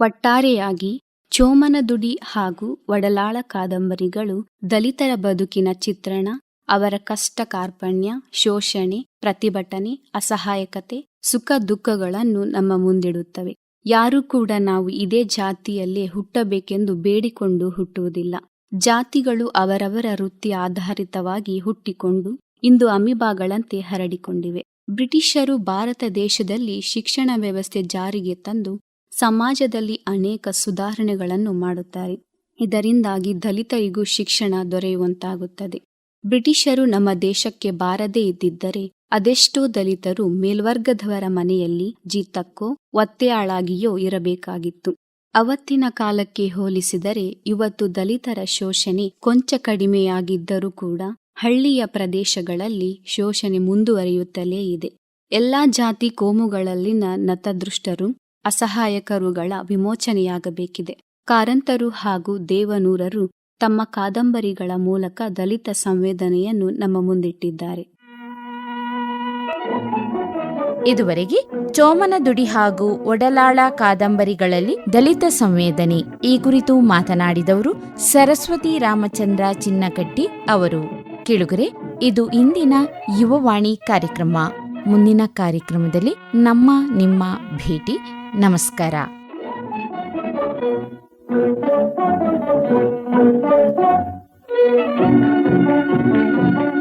ಒಟ್ಟಾರೆಯಾಗಿ ಚೋಮನದುಡಿ ಹಾಗೂ ಒಡಲಾಳ ಕಾದಂಬರಿಗಳು ದಲಿತರ ಬದುಕಿನ ಚಿತ್ರಣ ಅವರ ಕಷ್ಟ ಕಾರ್ಪಣ್ಯ, ಶೋಷಣೆ, ಪ್ರತಿಭಟನೆ, ಅಸಹಾಯಕತೆ, ಸುಖ ದುಃಖಗಳನ್ನು ನಮ್ಮ ಮುಂದಿಡುತ್ತವೆ. ಯಾರೂ ಕೂಡ ನಾವು ಇದೇ ಜಾತಿಯಲ್ಲೇ ಹುಟ್ಟಬೇಕೆಂದು ಬೇಡಿಕೊಂಡು ಹುಟ್ಟುವುದಿಲ್ಲ. ಜಾತಿಗಳು ಅವರವರ ವೃತ್ತಿ ಆಧಾರಿತವಾಗಿ ಹುಟ್ಟಿಕೊಂಡು ಇಂದು ಅಮಿಬಾಗಳಂತೆ ಹರಡಿಕೊಂಡಿವೆ. ಬ್ರಿಟಿಷರು ಭಾರತ ದೇಶದಲ್ಲಿ ಶಿಕ್ಷಣ ವ್ಯವಸ್ಥೆ ಜಾರಿಗೆ ತಂದು ಸಮಾಜದಲ್ಲಿ ಅನೇಕ ಸುಧಾರಣೆಗಳನ್ನು ಮಾಡುತ್ತಾರೆ. ಇದರಿಂದಾಗಿ ದಲಿತರಿಗೂ ಶಿಕ್ಷಣ ದೊರೆಯುವಂತಾಗುತ್ತದೆ. ಬ್ರಿಟಿಷರು ನಮ್ಮ ದೇಶಕ್ಕೆ ಬಾರದೇ ಇದ್ದಿದ್ದರೆ ಅದೆಷ್ಟೋ ದಲಿತರು ಮೇಲ್ವರ್ಗದವರ ಮನೆಯಲ್ಲಿ ಜೀತಕ್ಕೋ ಒತ್ತೆಯಾಳಾಗಿಯೋ ಇರಬೇಕಾಗಿತ್ತು. ಅವತ್ತಿನ ಕಾಲಕ್ಕೆ ಹೋಲಿಸಿದರೆ ಇವತ್ತು ದಲಿತರ ಶೋಷಣೆ ಕೊಂಚ ಕಡಿಮೆಯಾಗಿದ್ದರೂ ಕೂಡ ಹಳ್ಳಿಯ ಪ್ರದೇಶಗಳಲ್ಲಿ ಶೋಷಣೆ ಮುಂದುವರಿಯುತ್ತಲೇ ಇದೆ. ಎಲ್ಲಾ ಜಾತಿ ಕೋಮುಗಳಲ್ಲಿನ ನತದೃಷ್ಟರು ಅಸಹಾಯಕರುಗಳ ವಿಮೋಚನೆಯಾಗಬೇಕಿದೆ. ಕಾರಂತರು ಹಾಗೂ ದೇವನೂರರು ತಮ್ಮ ಕಾದಂಬರಿಗಳ ಮೂಲಕ ದಲಿತ ಸಂವೇದನೆಯನ್ನು ನಮ್ಮ ಮುಂದಿಟ್ಟಿದ್ದಾರೆ. ಇದುವರೆಗೆ ಚೋಮನ ದುಡಿ ಹಾಗೂ ಒಡಲಾಳ ಕಾದಂಬರಿಗಳಲ್ಲಿ ದಲಿತ ಸಂವೇದನೆ. ಈ ಕುರಿತು ಮಾತನಾಡಿದವರು ಸರಸ್ವತಿ ರಾಮಚಂದ್ರ ಚಿನ್ನಕಟ್ಟಿ ಅವರು. ಕೇಳುಗರೆ, ಇದು ಇಂದಿನ ಯುವವಾಣಿ ಕಾರ್ಯಕ್ರಮ. ಮುಂದಿನ ಕಾರ್ಯಕ್ರಮದಲ್ಲಿ ನಮ್ಮ ನಿಮ್ಮ ಭೇಟಿ. ನಮಸ್ಕಾರ. Thank you.